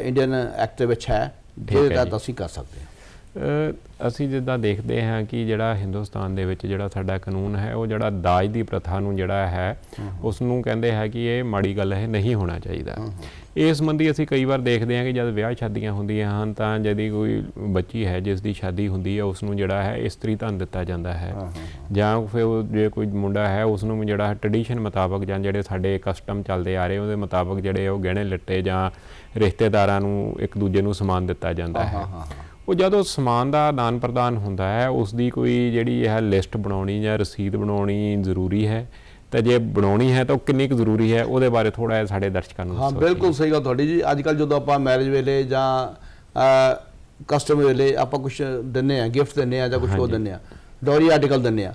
ਇੰਡੀਅਨ ਐਕਟ ਦੇ ਵਿੱਚ ਹੈ ਜਿਹਦੇ ਤਹਿਤ। ਅਸੀਂ ਕਰ ਸਕਦੇ ਹਾਂ ਅਸੀਂ ਜਿੱਦਾਂ ਦੇਖਦੇ ਹਾਂ ਕਿ ਜਿਹੜਾ ਹਿੰਦੁਸਤਾਨ ਦੇ ਵਿੱਚ ਜਿਹੜਾ ਸਾਡਾ ਕਾਨੂੰਨ ਹੈ ਉਹ ਜਿਹੜਾ ਦਾਜ ਦੀ ਪ੍ਰਥਾ ਨੂੰ ਜਿਹੜਾ ਹੈ ਉਸ ਨੂੰ ਕਹਿੰਦੇ ਹੈ ਕਿ ਇਹ ਮਾੜੀ ਗੱਲ ਹੈ ਨਹੀਂ ਹੋਣਾ ਚਾਹੀਦਾ। ਇਸ ਸੰਬੰਧੀ ਅਸੀਂ ਕਈ ਵਾਰ ਦੇਖਦੇ ਹਾਂ ਕਿ ਜਦ ਵਿਆਹ ਸ਼ਾਦੀਆਂ ਹੁੰਦੀਆਂ ਹਨ ਤਾਂ ਜਦੀ ਕੋਈ ਬੱਚੀ ਹੈ ਜਿਸ ਦੀ ਸ਼ਾਦੀ ਹੁੰਦੀ ਹੈ ਉਸ ਨੂੰ ਜਿਹੜਾ ਹੈ ਇਸਤਰੀ ਧਨ ਦਿੱਤਾ ਜਾਂਦਾ ਹੈ। ਜਾਂ ਫਿਰ ਉਹ ਜੇ ਕੋਈ ਮੁੰਡਾ ਹੈ ਉਸ ਨੂੰ ਜਿਹੜਾ ਟ੍ਰੈਡੀਸ਼ਨ ਮੁਤਾਬਕ ਜਾਂ ਜਿਹੜੇ ਸਾਡੇ ਕਸਟਮ ਚੱਲਦੇ ਆ ਰਹੇ ਉਹਦੇ ਮੁਤਾਬਕ ਜਿਹੜੇ ਉਹ ਗਹਿਣੇ ਲੱਟੇ ਜਾਂ ਰਿਸ਼ਤੇਦਾਰਾਂ ਨੂੰ ਇੱਕ ਦੂਜੇ ਨੂੰ ਸਮਾਨ ਦਿੱਤਾ ਜਾਂਦਾ ਹਾਂ। ਉਹ ਜਦੋਂ ਸਮਾਨ ਦਾ ਆਦਾਨ ਪ੍ਰਦਾਨ ਹੁੰਦਾ ਹੈ ਉਸ ਦੀ ਕੋਈ ਜਿਹੜੀ ਇਹ ਲਿਸਟ ਬਣਾਉਣੀ ਜਾਂ ਰਸੀਦ ਬਣਾਉਣੀ ਜ਼ਰੂਰੀ ਹੈ ਤੇ ਜੇ ਬਣਾਉਣੀ ਹੈ ਤਾਂ ਉਹ ਕਿੰਨੀ ਕੁ ਜ਼ਰੂਰੀ ਹੈ ਉਹਦੇ ਬਾਰੇ ਥੋੜਾ ਜਿਹਾ ਸਾਡੇ ਦਰਸ਼ਕਾਂ ਨੂੰ ਹਾਂ। ਬਿਲਕੁਲ ਸਹੀ ਗੱਲ ਤੁਹਾਡੀ ਜੀ ਅੱਜ ਕੱਲ ਜਦੋਂ ਆਪਾਂ ਮੈਰਿਜ ਵੇਲੇ ਜਾਂ ਕਸਟਮ ਵੇਲੇ ਆਪਾਂ ਕੁਝ ਦਿੰਨੇ ਆ ਗਿਫਟ ਦਿੰਨੇ ਆ ਜਾਂ ਕੁਝ ਹੋਰ। ਦਿੰਨੇ ਆ ਡੋਰੀ ਆਰਟੀਕਲ ਦਿੰਨੇ ਆ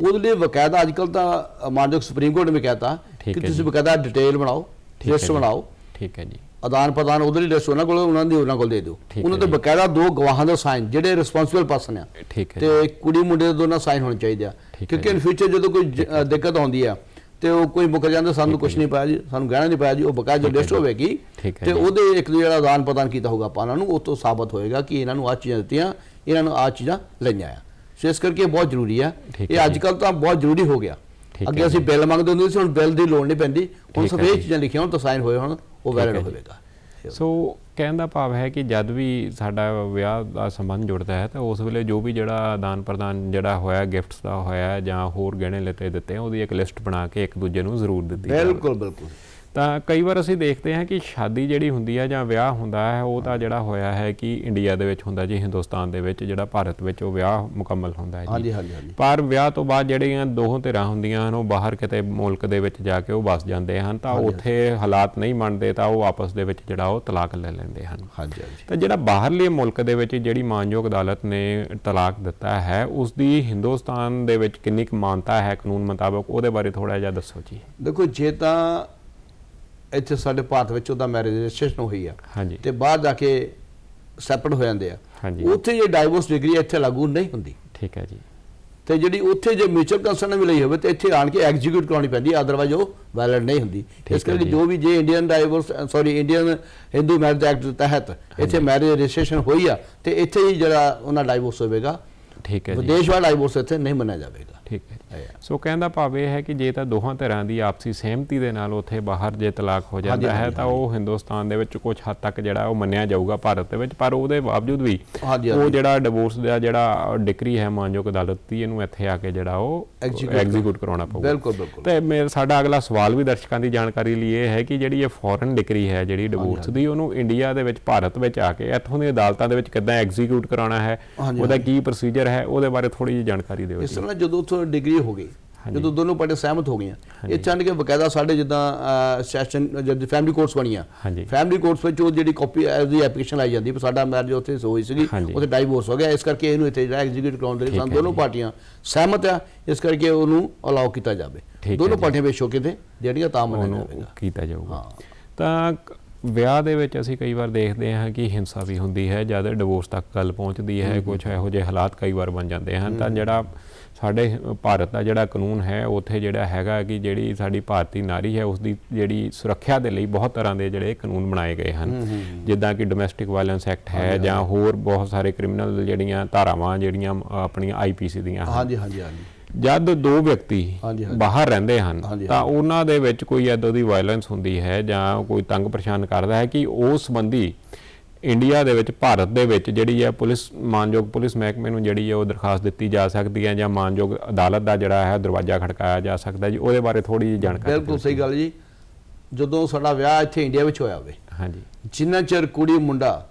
ਉਹਦੇ ਲਈ ਬਕਾਇਦਾ ਅੱਜ ਕੱਲ ਤਾਂ ਮਾਨਯੋਗ ਸੁਪਰੀਮ ਕੋਰਟ ਨੇ ਵੀ ਕਹਿਤਾ ਕਿ ਤੁਸੀਂ। ਬਕਾਇਦਾ ਡਿਟੇਲ ਬਣਾਓ ਲਿਸਟ। ਬਣਾਓ ਠੀਕ ਹੈ ਜੀ ਆਦਾਨ ਪ੍ਰਦਾਨ ਉਹਦੇ ਲਈ ਲਿਸਟ ਉਹਨਾਂ ਕੋਲ ਉਹਨਾਂ ਦੀ ਉਹਨਾਂ ਕੋਲ ਦੇ ਦਿਓ ਉਹਨਾਂ ਤੇ। ਬਕਾਇਦਾ ਦੋ ਗਵਾਹਾਂ ਦਾ ਸਾਈਨ ਜਿਹੜੇ ਰਿਸਪੌਂਸਿਬਲ ਪਰਸਨ ਆ ਠੀਕ ਹੈ ਜੀ ਤੇ ਕੁੜੀ ਮੁੰਡੇ ਦੇ ਦੋਨਾਂ ਸਾਈਨ ਹੋਣੇ ਚਾਹੀਦੇ ਆ ਕਿਉਂਕਿ। ਇਨ ਫਿਊਚਰ ਜਦੋਂ ਕੋਈ ਦਿੱਕਤ ਆਉਂਦੀ ਆ ਤੇ ਉਹ ਕੋਈ ਮੁੱਕ ਜਾਂਦਾ ਸਾਨੂੰ ਕੁਝ ਨਹੀਂ ਪਾਇਆ ਜੀ ਸਾਨੂੰ ਗਹਿਣਾ ਨਹੀਂ ਪਾਇਆ ਜੀ ਉਹ ਬਕਾਇਦਾ ਲਿਸਟ। ਹੋਵੇਗੀ ਤੇ। ਉਹਦੇ ਇੱਕ ਜਿਹੜਾ ਆਦਾਨ ਪ੍ਰਦਾਨ ਕੀਤਾ ਹੋਊਗਾ ਆਪਾਂ ਉਹਨਾਂ ਨੂੰ ਉਹ ਤੋਂ ਸਾਬਤ ਹੋਏਗਾ ਕਿ ਇਹਨਾਂ ਨੂੰ ਆਹ ਚੀਜ਼ਾਂ ਦਿੱਤੀਆਂ ਇਹਨਾਂ ਨੂੰ ਆਹ ਚੀਜ਼ਾਂ ਲਈਆਂ ਆ ਸੋ ਇਸ ਕਰਕੇ ਬਹੁਤ ਜ਼ਰੂਰੀ ਆ ਇਹ ਅੱਜ। ਕੱਲ ਤਾਂ ਬਹੁਤ ਜ਼ਰੂਰੀ ਹੋ ਗਿਆ ਅੱਗੇ ਅਸੀਂ। ਬਿੱਲ ਮੰਗਦੇ ਹੁੰਦੇ ਸੀ ਹੁਣ ਬਿੱਲ ਦੀ ਲੋੜ ਨਹੀਂ ਪੈਂਦੀ ਹੁਣ ਸਭ ਇਹ। ਚੀਜ਼ਾਂ ਲਿਖੀਆਂ ਹੋਣ ਤਾਂ ਸਾਈਨ ਹੋਏ ਹੋਣ ਉਹ ਜੀ। ਹੋਵੇਗਾ ਸੋ ਕਹਿਣ ਦਾ ਭਾਵ ਹੈ ਕਿ ਜਦ ਵੀ ਸਾਡਾ ਵਿਆਹ ਦਾ ਸੰਬੰਧ ਜੁੜਦਾ ਹੈ ਤਾਂ ਉਸ ਵੇਲੇ ਜੋ ਵੀ ਜਿਹੜਾ ਆਦਾਨ ਪ੍ਰਦਾਨ ਜਿਹੜਾ ਹੋਇਆ ਗਿਫਟਸ ਦਾ ਹੋਇਆ ਜਾਂ ਹੋਰ ਗਹਿਣੇ ਲਿੱਤੇ ਦਿੱਤੇ ਉਹਦੀ ਇੱਕ ਲਿਸਟ ਬਣਾ ਕੇ ਇੱਕ ਦੂਜੇ ਨੂੰ ਜ਼ਰੂਰ ਦਿੱਤੀ ਬਿਲਕੁਲ ਬਿਲਕੁਲ। ਤਾਂ ਕਈ ਵਾਰ ਅਸੀਂ ਦੇਖਦੇ ਹਾਂ ਕਿ ਸ਼ਾਦੀ ਜਿਹੜੀ ਹੁੰਦੀ ਹੈ ਜਾਂ ਵਿਆਹ ਹੁੰਦਾ ਹੈ ਉਹ ਤਾਂ ਜਿਹੜਾ ਹੋਇਆ ਹੈ ਕਿ ਇੰਡੀਆ ਦੇ ਵਿੱਚ ਹੁੰਦਾ ਜੀ ਹਿੰਦੁਸਤਾਨ ਦੇ ਵਿੱਚ ਜਿਹੜਾ ਭਾਰਤ ਵਿੱਚ ਉਹ ਵਿਆਹ ਮੁਕੰਮਲ ਹੁੰਦਾ ਹੈ ਜੀ। ਹਾਂਜੀ ਹਾਂਜੀ ਹਾਂਜੀ। ਪਰ ਵਿਆਹ ਤੋਂ ਬਾਅਦ ਜਿਹੜੀਆਂ ਦੋਹਾਂ ਧਿਰਾਂ ਹੁੰਦੀਆਂ ਹਨ ਉਹ ਬਾਹਰ ਕਿਤੇ ਮੁਲਕ ਦੇ ਵਿੱਚ ਜਾ ਕੇ ਉਹ ਵਸ ਜਾਂਦੇ ਹਨ ਤਾਂ ਉੱਥੇ ਹਾਲਾਤ ਨਹੀਂ ਮੰਨਦੇ ਤਾਂ ਉਹ ਆਪਸ ਦੇ ਵਿੱਚ ਜਿਹੜਾ ਉਹ ਤਲਾਕ ਲੈ ਲੈਂਦੇ ਹਨ। ਹਾਂਜੀ ਹਾਂਜੀ। ਤਾਂ ਜਿਹੜਾ ਬਾਹਰਲੇ ਮੁਲਕ ਦੇ ਵਿੱਚ ਜਿਹੜੀ ਮਾਨਯੋਗ ਅਦਾਲਤ ਨੇ ਤਲਾਕ ਦਿੱਤਾ ਹੈ ਉਸ ਦੀ ਹਿੰਦੁਸਤਾਨ ਦੇ ਵਿੱਚ ਕਿੰਨੀ ਕੁ ਮਾਨਤਾ ਹੈ ਕਾਨੂੰਨ ਮੁਤਾਬਕ ਉਹਦੇ ਬਾਰੇ ਥੋੜਾ ਜਿਹਾ ਦੱਸੋ ਜੀ। ਦੇਖੋ ਜੇ ਤਾਂ ਇੱਥੇ ਸਾਡੇ ਭਾਰਤ ਵਿੱਚ ਉਹਦਾ ਮੈਰਿਜ ਰਜਿਸਟ੍ਰੇਸ਼ਨ ਹੋਈ ਆ। ਹਾਂਜੀ। ਤੇ ਬਾਹਰ ਜਾ ਕੇ ਸੈਪਰੇਟ ਹੋ ਜਾਂਦੇ ਆ। ਹਾਂਜੀ। ਉੱਥੇ ਜੇ ਡਾਈਵੋਰਸ ਡਿਗਰੀ ਇੱਥੇ ਲਾਗੂ ਨਹੀਂ ਹੁੰਦੀ। ਠੀਕ ਹੈ ਜੀ। ਤੇ ਜਿਹੜੀ ਉੱਥੇ ਜੇ ਮਿਊਚੁਅਲ ਕੰਸਰਨ ਵੀ ਲਈ ਹੋਵੇ ਤੇ ਇੱਥੇ ਆਣ ਕੇ ਐਗਜ਼ੀਕਿਊਟ ਕਰਾਉਣੀ ਪੈਂਦੀ ਹੈ ਅਦਰਵਾਈਜ਼ ਉਹ ਵੈਲਿਡ ਨਹੀਂ ਹੁੰਦੀ। ਇਸ ਕਰਕੇ ਜੀ। ਵੀ ਜੇ Indian divorce sorry Indian Hindu marriage act ਦੇ ਤਹਿਤ ਇੱਥੇ ਮੈਰਿਜ ਰਜਿਸਟ੍ਰੇਸ਼ਨ ਹੋਈ ਆ ਤੇ ਇੱਥੇ ਹੀ ਜਿਹੜਾ ਉਹਨਾਂ ਡਾਈਵੋਰਸ ਹੋਵੇਗਾ ਠੀਕ ਹੈ ਜੀ। ਵਿਦੇਸ਼ ਵਾਲਾ ਡਾਈਵੋਰਸ ਇੱਥੇ ਨਹੀਂ ਮੰਨਿਆ ਜਾਵੇਗਾ। ਠੀਕ ਹੈ। ਸੋ ਕਹਿੰਦਾ ਭਾਵ ਇਹ ਹੈ ਕਿ ਜੇ ਤਾਂ ਦੋਹਾਂ ਧਿਰਾਂ ਦੀ ਆਪਸੀ ਸਹਿਮਤੀ ਦੇ ਨਾਲ ਉੱਥੇ ਬਾਹਰ ਜੇ ਤਲਾਕ ਹੋ ਜਾਂਦਾ ਹੈ ਤਾਂ ਉਹ ਹਿੰਦੁਸਤਾਨ ਦੇ ਵਿੱਚ ਕੁਝ ਹੱਦ ਤੱਕ ਜਿਹੜਾ ਉਹ ਮੰਨਿਆ ਜਾਊਗਾ ਭਾਰਤ ਦੇ ਵਿੱਚ ਪਰ ਉਹਦੇ ਬਾਵਜੂਦ ਵੀ ਉਹ। ਜਿਹੜਾ ਡਿਵੋਰਸ ਦਾ ਜਿਹੜਾ ਡਿਕਰੀ ਹੈ ਮਾਨਯੋਗ ਅਦਾਲਤ ਦੀ ਇਹਨੂੰ ਇੱਥੇ ਆ ਕੇ ਜਿਹੜਾ ਉਹ ਐਗਜ਼ੀਕਿਊਟ ਕਰਾਉਣਾ। ਪਊਗਾ। ਬਿਲਕੁਲ ਬਿਲਕੁਲ। ਤੇ ਮੇਰਾ ਸਾਡਾ ਅਗਲਾ ਸਵਾਲ ਵੀ ਦਰਸ਼ਕਾਂ ਦੀ ਜਾਣਕਾਰੀ ਲਈ ਇਹ ਹੈ ਕਿ ਜਿਹੜੀ ਇਹ ਫੋਰਨ ਡਿਕਰੀ ਹੈ ਜਿਹੜੀ ਡਿਵੋਰਸ ਦੀ ਉਹਨੂੰ ਇੰਡੀਆ ਦੇ ਵਿੱਚ ਭਾਰਤ ਵਿੱਚ ਆ ਕੇ ਇੱਥੋਂ ਦੀ ਅਦਾਲਤਾਂ ਦੇ ਵਿੱਚ ਕਿੱਦਾਂ ਐਗਜ਼ੀਕਿਊਟ ਕਰਾਉਣਾ ਹੈ ਉਹਦਾ ਕੀ ਪ੍ਰੋਸੀਜਰ ਹੈ ਉਹਦੇ ਬਾਰੇ ਥੋੜੀ ਜਿਹੀ ਜਾਣਕਾਰੀ ਦਿਓ ਇਸ ਤਰ੍ਹਾਂ ਜਦੋਂ ਉੱਥੋਂ ਡਿਗਰੀ ਹੋ ਗਈ। ਜਦੋਂ ਦੋਨੋਂ ਪਾਰਟੀ ਸਹਿਮਤ ਹੋ ਗਈਆਂ। ਇਹ ਚੰਡ ਕੇ ਬਕਾਇਦਾ ਸਾਡੇ ਜਿੱਦਾਂ ਸੈਸ਼ਨ ਜਦ ਫੈਮਿਲੀ ਕੋਰਟਸ ਬਣੀਆਂ। ਫੈਮਿਲੀ ਕੋਰਟਸ ਵਿੱਚ ਉਹ ਜਿਹੜੀ ਕਾਪੀ ਦੀ ਐਪਲੀਕੇਸ਼ਨ ਲਾਈ ਜਾਂਦੀ ਵੀ ਸਾਡਾ ਮੈਰਿਜ ਉੱਥੇ ਹੋਈ ਸੀਗੀ। ਉੱਥੇ ਡਾਈਵੋਰਸ ਹੋ ਗਿਆ। ਇਸ ਕਰਕੇ ਇਹਨੂੰ ਇੱਥੇ ਜਿਹੜਾ ਐਗਜ਼ੀਕਿਊਟ ਕਰਾਉਣ ਦੇ ਲਈ ਸਾਨੂੰ ਦੋਨੋਂ। ਪਾਰਟੀਆਂ ਸਹਿਮਤ ਆ। ਇਸ ਕਰਕੇ ਉਹਨੂੰ ਅਲਾਉ ਕੀਤਾ ਜਾਵੇ। ਦੋਨੋਂ। ਪਾਰਟੀਆਂ ਵਿੱਚ ਹੋ ਕੇ ਤੇ ਜਿਹੜੀਆਂ ਤਾਂ ਮੰਨਿਆ ਉਹਨੂੰ ਜਾਵੇਗਾ। ਕੀਤਾ ਜਾਊਗਾ। ਤਾਂ ਵਿਆਹ ਦੇ ਵਿੱਚ ਅਸੀਂ ਕਈ ਵਾਰ ਦੇਖਦੇ ਹਾਂ ਕਿ ਹਿੰਸਾ ਵੀ ਹੁੰਦੀ ਹੈ ਜਦ ਡਿਵੋਰਸ ਤੱਕ ਗੱਲ ਪਹੁੰਚਦੀ ਹੈ ਕੁਝ ਇਹੋ ਜਿਹੇ ਹਾਲਾਤ ਕਈ ਵਾਰ ਬਣ ਜਾਂਦੇ ਹਨ। ਤਾਂ ਜਿਹੜਾ ਸਾਡੇ ਭਾਰਤ ਦਾ ਜਿਹੜਾ ਕਾਨੂੰਨ ਹੈ ਉੱਥੇ ਜਿਹੜਾ ਹੈਗਾ ਕਿ ਜਿਹੜੀ ਸਾਡੀ ਭਾਰਤੀ ਨਾਰੀ ਹੈ ਉਸ ਦੀ ਜਿਹੜੀ ਸੁਰੱਖਿਆ ਦੇ ਲਈ ਬਹੁਤ ਤਰ੍ਹਾਂ ਦੇ ਜਿਹੜੇ ਕਾਨੂੰਨ ਬਣਾਏ ਗਏ ਹਨ। ਜਿੱਦਾਂ ਕਿ ਡੋਮੈਸਟਿਕ ਵਾਇਲੈਂਸ ਐਕਟ ਹੈ ਜਾਂ ਹੋਰ ਬਹੁਤ ਸਾਰੇ ਕ੍ਰਿਮੀਨਲ ਜਿਹੜੀਆਂ ਧਾਰਾਵਾਂ ਜਿਹੜੀਆਂ ਆਪਣੀਆਂ ਆਈਪੀਸੀ ਦੀਆਂ ਹਾਂਜੀ ਹਾਂਜੀ ਹਾਂਜੀ। ਜਦ ਦੋ ਵਿਅਕਤੀ। ਬਾਹਰ ਰਹਿੰਦੇ ਹਨ ਤਾਂ ਉਹਨਾਂ ਦੇ ਵਿੱਚ ਕੋਈ ਏਦਾਂ ਦੀ ਵਾਇਲੈਂਸ ਹੁੰਦੀ ਹੈ ਜਾਂ ਕੋਈ ਤੰਗ ਪਰੇਸ਼ਾਨ ਕਰਦਾ ਹੈ ਕਿ ਉਸ ਸੰਬੰਧੀ ਇੰਡੀਆ ਦੇ ਵਿੱਚ ਭਾਰਤ ਦੇ ਵਿੱਚ ਜਿਹੜੀ ਹੈ ਪੁਲਿਸ ਮਾਨਯੋਗ ਪੁਲਿਸ ਮਹਿਕਮੇ ਨੂੰ ਜਿਹੜੀ ਹੈ ਉਹ ਦਰਖਾਸਤ ਦਿੱਤੀ ਜਾ ਸਕਦੀ ਹੈ ਜਾਂ ਮਾਨਯੋਗ ਅਦਾਲਤ ਦਾ ਜਿਹੜਾ ਹੈ ਦਰਵਾਜ਼ਾ ਖੜਕਾਇਆ ਜਾ ਸਕਦਾ ਜੀ ਉਹਦੇ ਬਾਰੇ ਥੋੜੀ ਜਿਹੀ ਜਾਣਕਾਰੀ ਬਿਲਕੁਲ ਸਹੀ ਗੱਲ ਜੀ ਜਦੋਂ ਸਾਡਾ ਵਿਆਹ ਇੱਥੇ ਇੰਡੀਆ ਵਿੱਚ ਹੋਇਆ ਹੋਵੇ। ਹਾਂਜੀ ਜਿੰਨਾ ਚਿਰ ਕੁੜੀ ਮੁੰਡਾ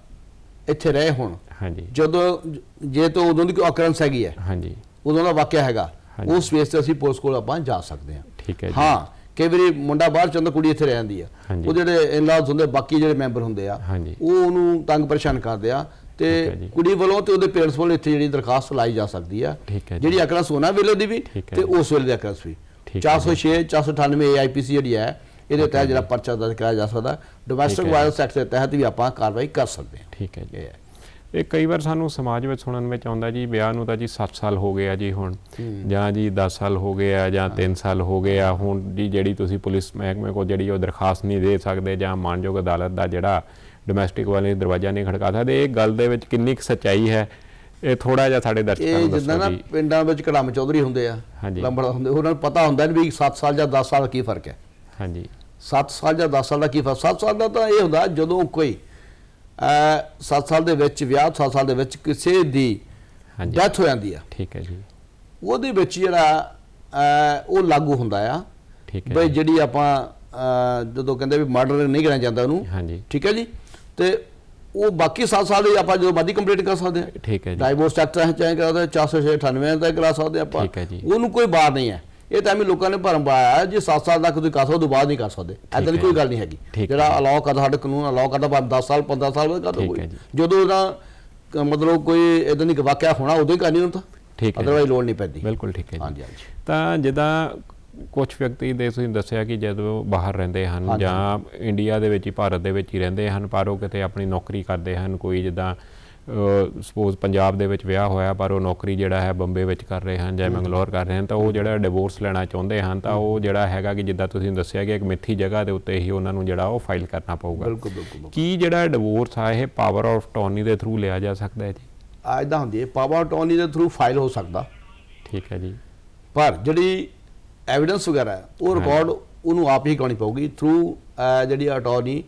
ਇੱਥੇ ਰਹੇ ਹੋਣ ਹਾਂਜੀ ਜਦੋਂ ਜੇ ਤਾਂ ਉਦੋਂ ਦੀ ਕੋਈ occurrence ਹੈਗੀ ਹੈ ਹਾਂਜੀ ਉਦੋਂ ਦਾ ਵਾਕਿਆ ਹੈਗਾ। ਉਸ ਬੇਸ ਤੇ ਅਸੀਂ ਪੁਲਿਸ ਕੋਲ ਆਪਾਂ ਜਾ ਸਕਦੇ ਹਾਂ। ਠੀਕ ਹੈ ਜੀ। ਹਾਂ ਕਈ ਵਾਰੀ ਮੁੰਡਾ ਬਾਹਰ ਚੰਦਾ ਕੁੜੀ ਇੱਥੇ ਰਹਿ ਜਾਂਦੀ ਆ। ਉਹ ਜਿਹੜੇ ਇਨ-ਲਾਜ਼ ਹੁੰਦੇ ਬਾਕੀ ਜਿਹੜੇ ਮੈਂਬਰ ਹੁੰਦੇ ਆ ਉਹ ਉਹਨੂੰ ਤੰਗ ਪਰੇਸ਼ਾਨ ਕਰਦੇ ਆ ਤੇ। ਕੁੜੀ ਵੱਲੋਂ ਤੇ ਉਹਦੇ ਪੇਰੈਂਟਸ ਵੱਲੋਂ ਇੱਥੇ ਜਿਹੜੀ ਦਰਖਾਸਤ ਲਾਈ ਜਾ ਸਕਦੀ ਆ। ਜਿਹੜੀ ਅਕਰਸ ਹੋਣਾ ਵੇਲੇ ਦੀ ਵੀ ਤੇ। ਉਸ ਵੇਲੇ ਦੀ ਅਕਰਸ ਵੀ ਠੀਕ ਹੈ 406 498 ਆਈਪੀਸੀ ਜਿਹੜੀ ਹੈ ਇਹਦੇ ਤਹਿਤ ਜਿਹੜਾ ਪਰਚਾ ਦਰਜ ਕਰਾਇਆ ਜਾ ਸਕਦਾ। ਡੋਮੈਸਟਿਕ। ਵਾਇਲੈਂਸ ਐਕਟ ਦੇ ਤਹਿਤ ਵੀ ਆਪਾਂ ਕਾਰਵਾਈ ਕਰ ਸਕਦੇ ਹਾਂ। ਠੀਕ ਹੈ ਜੀ। ਇਹ ਕਈ ਵਾਰ ਸਾਨੂੰ ਸਮਾਜ ਵਿੱਚ ਸੁਣਨ ਵਿੱਚ ਆਉਂਦਾ ਜੀ ਵਿਆਹ ਨੂੰ ਤਾਂ ਜੀ 7 ਸਾਲ ਹੋ ਗਏ ਆ ਜੀ ਹੁਣ। ਜਾਂ ਜੀ 10 ਸਾਲ ਹੋ ਗਏ ਆ ਜਾਂ 3 ਸਾਲ ਹੋ ਗਏ ਆ। ਹੁਣ ਜੀ ਜਿਹੜੀ ਤੁਸੀਂ ਪੁਲਿਸ ਮਹਿਕਮੇ ਕੋਲ ਜਿਹੜੀ ਉਹ ਦਰਖਾਸਤ ਨਹੀਂ ਦੇ ਸਕਦੇ ਜਾਂ ਮਾਨਯੋਗ ਅਦਾਲਤ ਦਾ ਜਿਹੜਾ ਡੋਮੈਸਟਿਕ ਵਾਲੇ ਦਰਵਾਜ਼ਾ ਨਹੀਂ ਖੜਕਾ ਸਕਦੇ ਇਹ ਗੱਲ ਦੇ ਵਿੱਚ ਕਿੰਨੀ ਕੁ ਸੱਚਾਈ ਹੈ? ਇਹ ਥੋੜਾ ਜਿਹਾ ਸਾਡੇ ਦਰਸ਼ਕਾਂ ਨੂੰ ਜਿੱਦਾਂ ਦੱਸੋ ਨਾ ਜੀ। ਪਿੰਡਾਂ ਵਿੱਚ ਕੜਮ ਚੌਧਰੀ ਹੁੰਦੇ ਆ। ਲੰਬੜ ਹੁੰਦੇ ਉਹਨਾਂ ਨੂੰ ਪਤਾ ਹੁੰਦਾ ਨਹੀਂ ਵੀ 7 ਸਾਲ ਜਾਂ 10 ਸਾਲ ਕੀ ਫ਼ਰਕ ਹੈ। ਹਾਂਜੀ। 7 ਸਾਲ ਜਾਂ 10 ਸਾਲ ਦਾ ਕੀ ਫ਼ਰਕ? 7 ਸਾਲ ਦਾ ਤਾਂ ਇਹ ਹੁੰਦਾ ਜਦੋਂ ਕੋਈ 7 ਸਾਲ ਦੇ ਵਿੱਚ ਵਿਆਹ 7 ਸਾਲ ਦੇ ਵਿੱਚ ਕਿਸੇ ਦੀ ਡੈਥ ਹੋ ਜਾਂਦੀ ਆ। ਠੀਕ ਹੈ ਜੀ। ਉਹਦੇ ਵਿੱਚ ਜਿਹੜਾ ਉਹ ਲਾਗੂ ਹੁੰਦਾ ਆ। ਠੀਕ ਹੈ ਬਈ। ਜਿਹੜੀ ਆਪਾਂ ਜਦੋਂ ਕਹਿੰਦੇ ਵੀ ਮਰਡਰ ਨਹੀਂ ਕਰਨਾ ਚਾਹੁੰਦਾ ਉਹਨੂੰ ਹਾਂਜੀ। ਠੀਕ ਹੈ ਜੀ? ਤੇ ਉਹ ਬਾਕੀ 7 ਸਾਲ ਦੀ ਆਪਾਂ ਜਦੋਂ ਮਰਜ਼ੀ ਕੰਪਲੀਟ ਕਰ ਸਕਦੇ ਹਾਂ ਠੀਕ ਹੈ ਜੀ। ਡਾਈਵੋਰਸ ਐਕਟ ਹੈ ਚਾਹੇ ਕਰਾਦਾ 498 ਦਾ ਕਰਾ ਸਕਦੇ ਆਪਾਂ। ਠੀਕ ਹੈ ਜੀ। ਉਹਨੂੰ ਕੋਈ ਬਾਤ ਨਹੀਂ ਹੈ। ਇਹ ਤਾਂ ਐਵੇਂ ਲੋਕਾਂ ਨੇ ਭਰਮ ਪਾਇਆ ਜੇ 7 ਸਾਲ ਤੱਕ ਤੁਸੀਂ ਕਰ ਸਕਦੇ ਹੋ, ਬਾਅਦ ਨਹੀਂ ਕਰ ਸਕਦੇ ਐਦਾਂ ਦੀ। ਕੋਈ ਗੱਲ ਨਹੀਂ ਹੈਗੀ ਜਿਹੜਾ। ਅਲਾਉ ਕਰਦਾ ਸਾਡੇ ਕਾਨੂੰਨ ਅਲਾਉ ਕਰਦਾ ਭਾਵੇਂ 10 ਸਾਲ 15 ਸਾਲ ਬਾਅਦ ਕਰ ਕੋਈ। ਜਦੋਂ ਉਹਦਾ ਮਤਲਬ ਕੋਈ ਇਦਾਂ ਦੀ ਵਾਕਿਆ ਹੋਣਾ ਉਦੋਂ ਹੀ ਕਰਨੀ ਹੁੰਦਾ ਠੀਕ ਹੈ ਅਦਰਵਾਈਜ਼ ਲੋੜ ਨਹੀਂ ਪੈਂਦੀ ਬਿਲਕੁਲ ਠੀਕ ਹੈ ਹਾਂਜੀ ਹਾਂਜੀ ਤਾਂ ਜਿੱਦਾਂ ਕੁਝ ਵਿਅਕਤੀ ਦੇ ਤੁਸੀਂ ਦੱਸਿਆ ਕਿ ਜਦੋਂ ਬਾਹਰ ਰਹਿੰਦੇ ਹਨ। ਜਾਂ ਇੰਡੀਆ ਦੇ ਵਿੱਚ ਹੀ ਭਾਰਤ ਦੇ ਵਿੱਚ ਹੀ ਰਹਿੰਦੇ ਹਨ ਪਰ ਉਹ ਕਿਤੇ ਆਪਣੀ ਨੌਕਰੀ ਕਰਦੇ ਹਨ ਕੋਈ ਜਿੱਦਾਂ ਸਪੋਜ਼ ਪੰਜਾਬ ਦੇ ਵਿੱਚ ਵਿਆਹ ਹੋਇਆ ਪਰ ਉਹ ਨੌਕਰੀ ਜਿਹੜਾ ਹੈ ਬੰਬੇ ਵਿੱਚ ਕਰ ਰਹੇ ਹਨ ਜਾਂ ਮੰਗਲੌਰ ਕਰ ਰਹੇ ਹਨ ਤਾਂ ਉਹ ਜਿਹੜਾ ਡਿਵੋਰਸ ਲੈਣਾ ਚਾਹੁੰਦੇ ਹਨ ਤਾਂ ਉਹ ਜਿਹੜਾ ਹੈਗਾ ਕਿ ਜਿੱਦਾਂ ਤੁਸੀਂ ਦੱਸਿਆ ਕਿ ਇੱਕ ਮਿੱਥੀ ਜਗ੍ਹਾ ਦੇ ਉੱਤੇ ਹੀ ਉਹਨਾਂ ਨੂੰ ਜਿਹੜਾ ਉਹ ਫਾਈਲ ਕਰਨਾ ਪਊਗਾ। ਬਿਲਕੁਲ ਬਿਲਕੁਲ। ਕੀ ਜਿਹੜਾ ਡਿਵੋਰਸ ਆ ਇਹ ਪਾਵਰ ਆਫ ਟਰਨੀ ਦੇ ਥਰੂ ਲਿਆ ਜਾ ਸਕਦਾ ਹੈ ਜੀ? ਆ ਇਦਾਂ ਹੁੰਦੀ ਹੈ ਪਾਵਰ ਟੋਨੀ ਦੇ ਥਰੂ ਫਾਈਲ ਹੋ ਸਕਦਾ। ਠੀਕ ਹੈ ਜੀ। ਪਰ ਜਿਹੜੀ ਐਵੀਡੈਂਸ ਵਗੈਰਾ ਉਹ ਰਿਕਾਰਡ ਉਹਨੂੰ ਆਪ ਹੀ ਕਰਾਉਣੀ ਪਊਗੀ ਥਰੂ ਜਿਹੜੀ ਅਟਾਰਨੀ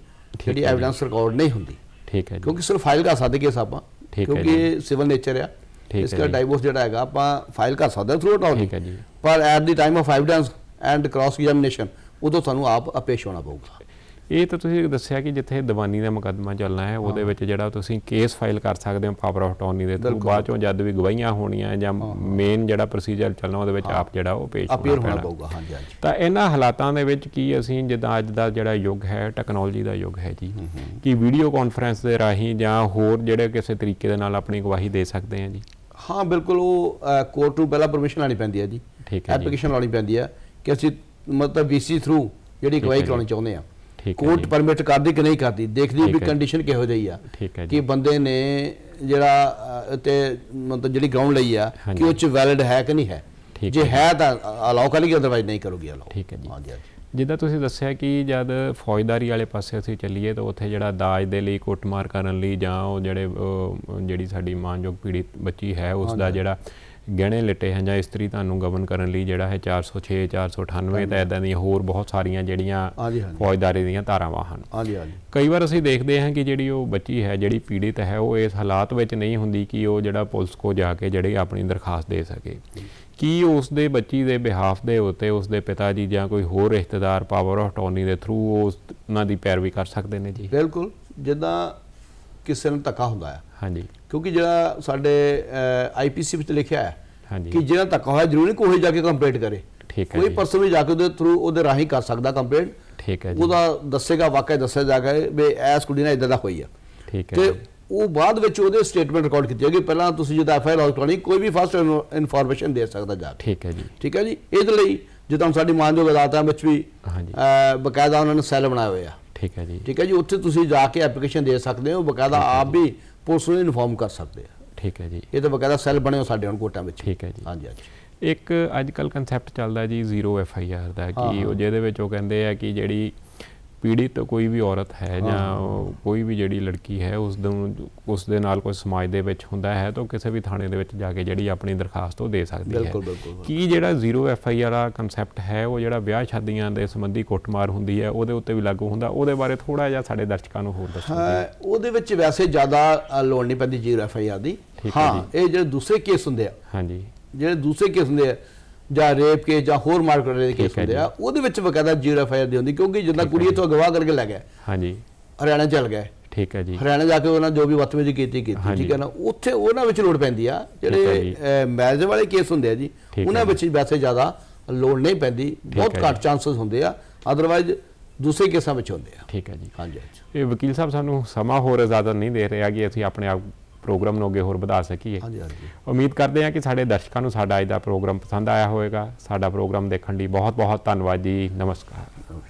ਜਿਹੜੀ। ਐਵੀਡੈਂਸ ਰਿਕਾਰਡ ਨਹੀਂ ਹੁੰਦੀ। ਠੀਕ ਹੈ ਜੀ। ਕਿਉਂਕਿ ਸਿਰਫ ਫਾਈਲ ਕਰ ਸਕਦੇ ਕੇਸ ਆਪਾਂ ਠੀਕ ਹੈ ਕਿਉਂਕਿ ਇਹ ਸਿਵਲ ਨੇਚਰ ਆ। ਠੀਕ ਇਸ ਹੈ ਦਾ ਜੀ। ਡਾਈਵੋਰਸ ਜਿਹੜਾ ਹੈਗਾ ਆਪਾਂ ਫਾਈਲ ਕਰ ਸਕਦੇ ਥਰੂ ਆਊਟ ਠੀਕ ਹੈ ਜੀ। ਪਰ at the time of evidence and cross examination ਉਦੋਂ ਤੁਹਾਨੂੰ ਆਪ ਪੇਸ਼ ਹੋਣਾ ਪਊਗਾ। ਇਹ ਤਾਂ ਤੁਸੀਂ ਦੱਸਿਆ ਕਿ ਜਿੱਥੇ ਦੀਵਾਨੀ ਦਾ ਮੁਕੱਦਮਾ ਚੱਲਣਾ ਹੈ ਉਹਦੇ ਵਿੱਚ ਜਿਹੜਾ ਤੁਸੀਂ ਕੇਸ ਫਾਈਲ ਕਰ ਸਕਦੇ ਹੋ ਪਾਵਰ ਆਫ ਅਟਾਰਨੀ ਦੇ ਥਰੂ। ਬਾਅਦ ਚੋਂ ਜਦ ਵੀ ਗਵਾਹੀਆਂ ਹੋਣੀਆਂ ਜਾਂ ਮੇਨ ਜਿਹੜਾ ਪ੍ਰੋਸੀਜਰ ਚੱਲਣਾ ਉਹਦੇ ਵਿੱਚ ਆਪ ਜਿਹੜਾ ਉਹ ਪੇਸ਼ ਹੋਣਾ ਪਊਗਾ ਹਾਂਜੀ ਹਾਂਜੀ। ਤਾਂ ਇਹਨਾਂ ਹਾਲਾਤਾਂ ਦੇ ਵਿੱਚ ਕੀ ਅਸੀਂ ਜਿੱਦਾਂ ਅੱਜ ਦਾ ਜਿਹੜਾ ਯੁੱਗ ਹੈ ਟੈਕਨੋਲੋਜੀ ਦਾ ਯੁੱਗ ਹੈ ਜੀ ਕਿ ਵੀਡੀਓ ਕਾਨਫਰੰਸ ਦੇ ਰਾਹੀਂ ਜਾਂ ਹੋਰ ਜਿਹੜੇ ਕਿਸੇ ਤਰੀਕੇ ਦੇ ਨਾਲ ਆਪਣੀ ਗਵਾਹੀ ਦੇ ਸਕਦੇ ਹਾਂ ਜੀ? ਹਾਂ ਬਿਲਕੁਲ ਉਹ ਕੋਰਟ ਨੂੰ ਪਹਿਲਾਂ ਪਰਮਿਸ਼ਨ ਲੈਣੀ ਪੈਂਦੀ ਹੈ ਜੀ। ਠੀਕ ਹੈ ਐਪਲੀਕੇਸ਼ਨ ਲਾਉਣੀ ਪੈਂਦੀ ਹੈ ਕਿ ਅਸੀਂ ਮਤਲਬ ਵੀਸੀ ਥਰੂ ਜਿਹੜੀ ਗਵਾਹੀ। ਕਰਾਉਣੀ ਚਾਹੁੰਦੇ ਆ ਕੋਰਟ ਪਰਮਿਟ ਕਰਦੀ ਕਿ ਨਹੀਂ ਕਰਦੀ ਦੇਖਦੀ ਵੀ। ਕੰਡੀਸ਼ਨ ਕਿਹੋ ਜਿਹੀ ਆ ਕਿ ਬੰਦੇ ਨੇ ਜਿਹੜਾ ਤੇ ਮਤਲਬ ਜਿਹੜੀ ਗਰਾਊਂਡ ਲਈ ਆ। ਕਿ ਉਹ ਚ ਵੈਲਿਡ ਹੈ ਕਿ ਨਹੀਂ ਹੈ। ਜੇ ਹੈ ਤਾਂ ਅਲਾਉ ਕਰੇਗੀ ਅਦਰਵਾਈਜ਼ ਨਹੀਂ ਕਰੋਗੀ ਅਲਾਉ ਠੀਕ ਹੈ ਜੀ। ਹਾਂਜੀ ਜਿੱਦਾਂ ਤੁਸੀਂ ਦੱਸਿਆ ਕਿ ਜਦ ਫੌਜਦਾਰੀ ਵਾਲੇ ਪਾਸੇ ਅਸੀਂ ਚੱਲੀਏ ਤਾਂ ਉੱਥੇ ਜਿਹੜਾ ਦਾਜ ਦੇ ਲਈ ਕੁੱਟਮਾਰ ਕਰਨ ਲਈ ਜਾਂ ਉਹ ਜਿਹੜੇ ਜਿਹੜੀ ਸਾਡੀ ਮਾਨਯੋਗ ਪੀੜਿਤ ਬੱਚੀ ਹੈ ਉਸ ਦਾ ਜਿਹੜਾ ਗਹਿਣੇ ਲਿੱਟੇ ਹਨ ਜਾਂ ਇਸਤਰੀ ਤੁਹਾਨੂੰ ਗਵਨ ਕਰਨ ਲਈ ਜਿਹੜਾ ਹੈ 406 498 ਤਾਂ ਇਦਾਂ ਦੀਆਂ ਹੋਰ ਬਹੁਤ ਸਾਰੀਆਂ ਜਿਹੜੀਆਂ ਫੌਜਦਾਰੀ ਦੀਆਂ ਧਾਰਾਵਾਂ ਹਨ। ਹਾਂਜੀ ਹਾਂਜੀ। ਕਈ ਵਾਰ ਅਸੀਂ ਦੇਖਦੇ ਹਾਂ ਕਿ ਜਿਹੜੀ ਉਹ ਬੱਚੀ ਹੈ ਜਿਹੜੀ ਪੀੜਿਤ ਹੈ ਉਹ ਇਸ ਹਾਲਾਤ ਵਿੱਚ ਨਹੀਂ ਹੁੰਦੀ ਕਿ ਉਹ ਜਿਹੜਾ ਪੁਲਿਸ ਕੋ ਜਾ ਕੇ ਜਿਹੜੀ ਆਪਣੀ ਦਰਖਾਸਤ ਦੇ ਸਕੇ। ਕੀ ਉਸ ਦੇ ਬੱਚੀ ਦੇ ਬਿਹਾਫ ਦੇ ਉੱਤੇ ਉਸ ਦੇ ਪਿਤਾ ਜੀ ਜਾਂ ਕੋਈ ਹੋਰ ਰਿਸ਼ਤੇਦਾਰ ਪਾਵਰ ਆਫ ਅਟਾਰਨੀ ਦੇ ਥਰੂ ਉਸ ਉਹਨਾਂ ਦੀ ਪੈਰਵੀ ਕਰ ਸਕਦੇ ਨੇ ਜੀ? ਬਿਲਕੁਲ। ਜਿੱਦਾਂ ਕਿਸੇ ਨੂੰ ਧੱਕਾ ਹੁੰਦਾ ਹੈ ਹਾਂਜੀ। ਕਿਉਂਕਿ ਜਿਹੜਾ ਸਾਡੇ ਆਈਪੀਸੀ ਵਿੱਚ ਲਿਖਿਆ ਹੈ ਹਾਂਜੀ। ਕਿ ਜਿਹੜਾ ਧੱਕਾ ਹੋਇਆ ਜ਼ਰੂਰੀ ਨਹੀਂ ਕੋਈ ਜਾ ਕੇ ਕੰਪਲੇਂਟ ਕਰੇ। ਠੀਕ ਹੈ ਕੋਈ ਜੀ। ਪਰਸਨ ਵੀ ਜਾ ਕੇ ਉਹਦੇ ਥਰੂ ਉਹਦੇ ਰਾਹੀਂ ਕਰ ਸਕਦਾ ਕੰਪਲੇਂਟ ਠੀਕ ਹੈ ਜੀ। ਉਹਦਾ ਦੱਸੇਗਾ ਵਾਕਿਆ ਦੱਸਿਆ ਜਾਗਾ ਵੀ ਐਸ ਕੁੜੀ ਨਾਲ ਇਦਾਂ ਦਾ ਹੋਈ ਆ। ਠੀਕ ਹੈ ਤੇ ਜੀ। ਉਹ ਬਾਅਦ ਵਿੱਚ ਉਹਦੇ ਸਟੇਟਮੈਂਟ ਰਿਕਾਰਡ ਕੀਤੀ ਜਾਏਗੀ। ਪਹਿਲਾਂ ਤੁਸੀਂ ਜਦੋਂ ਐਫਆਈਆਰ ਲਾਜ ਕਰਾਉਣੀ ਕੋਈ ਵੀ ਫਸਟ ਇਨਫੋਰਮੇਸ਼ਨ ਦੇ ਸਕਦਾ ਜਾ ਠੀਕ ਹੈ ਜੀ। ਠੀਕ ਹੈ ਜੀ? ਇਹਦੇ ਲਈ ਜਿੱਦਾਂ ਸਾਡੀ ਮਾਨਯੋਗ ਅਦਾਲਤਾਂ ਵਿੱਚ ਵੀ ਬਕਾਇਦਾ ਉਹਨਾਂ ਨੇ ਸੈੱਲ ਬਣਾਏ ਹੋਏ ਆ। ਠੀਕ ਹੈ ਜੀ। ਠੀਕ ਹੈ ਜੀ? ਉੱਥੇ ਤੁਸੀਂ ਜਾ ਕੇ ਐਪਲੀਕੇਸ਼ਨ ਦੇ ਸਕਦੇ ਹੋ। ਬਕਾਇਦਾ ਆਪ ਵੀ ਪੁਲਿਸ ਨੂੰ ਇਨਫੋਰਮ ਕਰ ਸਕਦੇ ਆ। ਠੀਕ ਹੈ ਜੀ। ਇਹ ਤਾਂ ਬਕਾਇਦਾ ਸੈੱਲ ਬਣੇ ਹੋ ਸਾਡੇ ਹੁਣ ਕੋਟਾਂ ਵਿੱਚ। ਠੀਕ ਹੈ ਜੀ। ਹਾਂਜੀ ਹਾਂਜੀ। ਇੱਕ ਅੱਜ ਕੱਲ ਕਨਸੈਪਟ ਚੱਲਦਾ ਜੀ ਜ਼ੀਰੋ ਐਫ ਆਈ ਆਰ ਦਾ ਕਿ। ਉਹ ਜਿਹਦੇ ਵਿੱਚ ਉਹ ਕਹਿੰਦੇ ਆ ਕਿ ਜਿਹੜੀ ਪੀੜਿਤ ਕੋਈ ਵੀ ਔਰਤ ਹੈ ਜਾਂ ਕੋਈ ਵੀ ਜਿਹੜੀ ਲੜਕੀ ਹੈ ਉਸ ਨੂੰ ਉਸ ਦੇ ਨਾਲ ਕੋਈ ਸਮਾਜ ਦੇ ਵਿੱਚ ਹੁੰਦਾ ਹੈ ਤਾਂ ਕਿਸੇ ਵੀ ਥਾਣੇ ਦੇ ਵਿੱਚ ਜਾ ਕੇ ਜਿਹੜੀ ਆਪਣੀ ਦਰਖਾਸਤ ਉਹ ਦੇ ਸਕਦੀ ਹੈ। ਬਿਲਕੁਲ ਬਿਲਕੁਲ ਕੀ ਜਿਹੜਾ ਜ਼ੀਰੋ ਐਫ ਆਈ ਆਰ ਦਾ ਕਨਸੈਪਟ ਹੈ ਉਹ ਜਿਹੜਾ ਵਿਆਹ ਸ਼ਾਦੀਆਂ ਦੇ ਸੰਬੰਧੀ ਕੁੱਟਮਾਰ ਹੁੰਦੀ ਹੈ ਉਹਦੇ ਉੱਤੇ ਵੀ ਲਾਗੂ ਹੁੰਦਾ? ਉਹਦੇ ਬਾਰੇ ਥੋੜਾ ਜਿਹਾ ਸਾਡੇ ਦਰਸ਼ਕਾਂ ਨੂੰ ਹੋਰ ਦੱਸੋ। ਹਾਂ ਉਹਦੇ ਵਿੱਚ ਵੈਸੇ ਜ਼ਿਆਦਾ ਲੋੜ ਨਹੀਂ ਪੈਂਦੀ ਜੀਰੋ ਐਫ ਆਈ ਆਰ ਦੀ ਹਾਂ ਇਹ ਜਿਹੜੇ ਦੂਸਰੇ ਕੇਸ ਹੁੰਦੇ ਆ। ਹਾਂਜੀ। ਜਿਹੜੇ ਦੂਸਰੇ ਕੇਸ ਹੁੰਦੇ ਆ ਜਾਂ ਰੇਪ ਕੇਸ ਜਾਂ ਹੋਰ ਮਾਰਕਟ ਦੇ ਕੇਸ ਹੁੰਦੇ ਆ ਉਹਦੇ ਵਿੱਚ ਬਕਾਇਦਾ ਜੀਰੋ ਐਫ ਆਈ ਆਰ ਦੀ ਹੁੰਦੀ ਕਿਉਂਕਿ ਜਿੱਦਾਂ ਕੁੜੀ ਤੋਂ ਅਗਵਾ ਕਰਕੇ ਲੈ ਗਿਆ ਹਾਂਜੀ। ਹਰਿਆਣਾ ਚਲ ਗਏ ਠੀਕ ਹੈ ਜੀ। ਹਰਿਆਣਾ ਜਾ ਕੇ ਉਹਨਾਂ ਜੋ ਵੀ ਬਦਤਮੀਜ਼ੀ ਕੀਤੀ ਕੀਤੀ। ਠੀਕ ਹੈ ਨਾ ਉੱਥੇ ਉਹਨਾਂ ਵਿੱਚ ਲੋੜ ਪੈਂਦੀ ਆ ਜਿਹੜੇ। ਮੈਰਿਜ ਵਾਲੇ ਕੇਸ ਹੁੰਦੇ ਆ ਜੀ ਉਹਨਾਂ। ਵਿੱਚ ਵੈਸੇ ਜ਼ਿਆਦਾ ਲੋੜ ਨਹੀਂ ਪੈਂਦੀ ਬਹੁਤ ਘੱਟ ਚਾਂਸਸ ਹੁੰਦੇ ਆ ਅਦਰਵਾਈਜ਼ ਦੂਸਰੇ ਕੇਸਾਂ ਵਿੱਚ ਹੁੰਦੇ ਆ। ਠੀਕ ਹੈ ਜੀ। ਹਾਂਜੀ ਇਹ ਵਕੀਲ ਸਾਹਿਬ ਸਾਨੂੰ ਸਮਾਂ ਹੋਰ ਇਜਾਜ਼ਤ ਨਹੀਂ ਦੇ ਰਿਹਾ ਕਿ ਅਸੀਂ ਆਪਣੇ ਆਪ ਪ੍ਰੋਗਰਾਮ ਨੂੰ ਅੱਗੇ ਹੋਰ ਵਧਾ ਸਕੀਏ। ਹਾਂਜੀ ਹਾਂਜੀ। ਉਮੀਦ ਕਰਦੇ ਹਾਂ ਕਿ ਸਾਡੇ ਦਰਸ਼ਕਾਂ ਨੂੰ ਸਾਡਾ ਅੱਜ ਦਾ ਪ੍ਰੋਗਰਾਮ ਪਸੰਦ ਆਇਆ ਹੋਵੇਗਾ। ਸਾਡਾ ਪ੍ਰੋਗਰਾਮ ਦੇਖਣ ਲਈ ਬਹੁਤ ਬਹੁਤ ਧੰਨਵਾਦ ਜੀ। ਨਮਸਕਾਰ।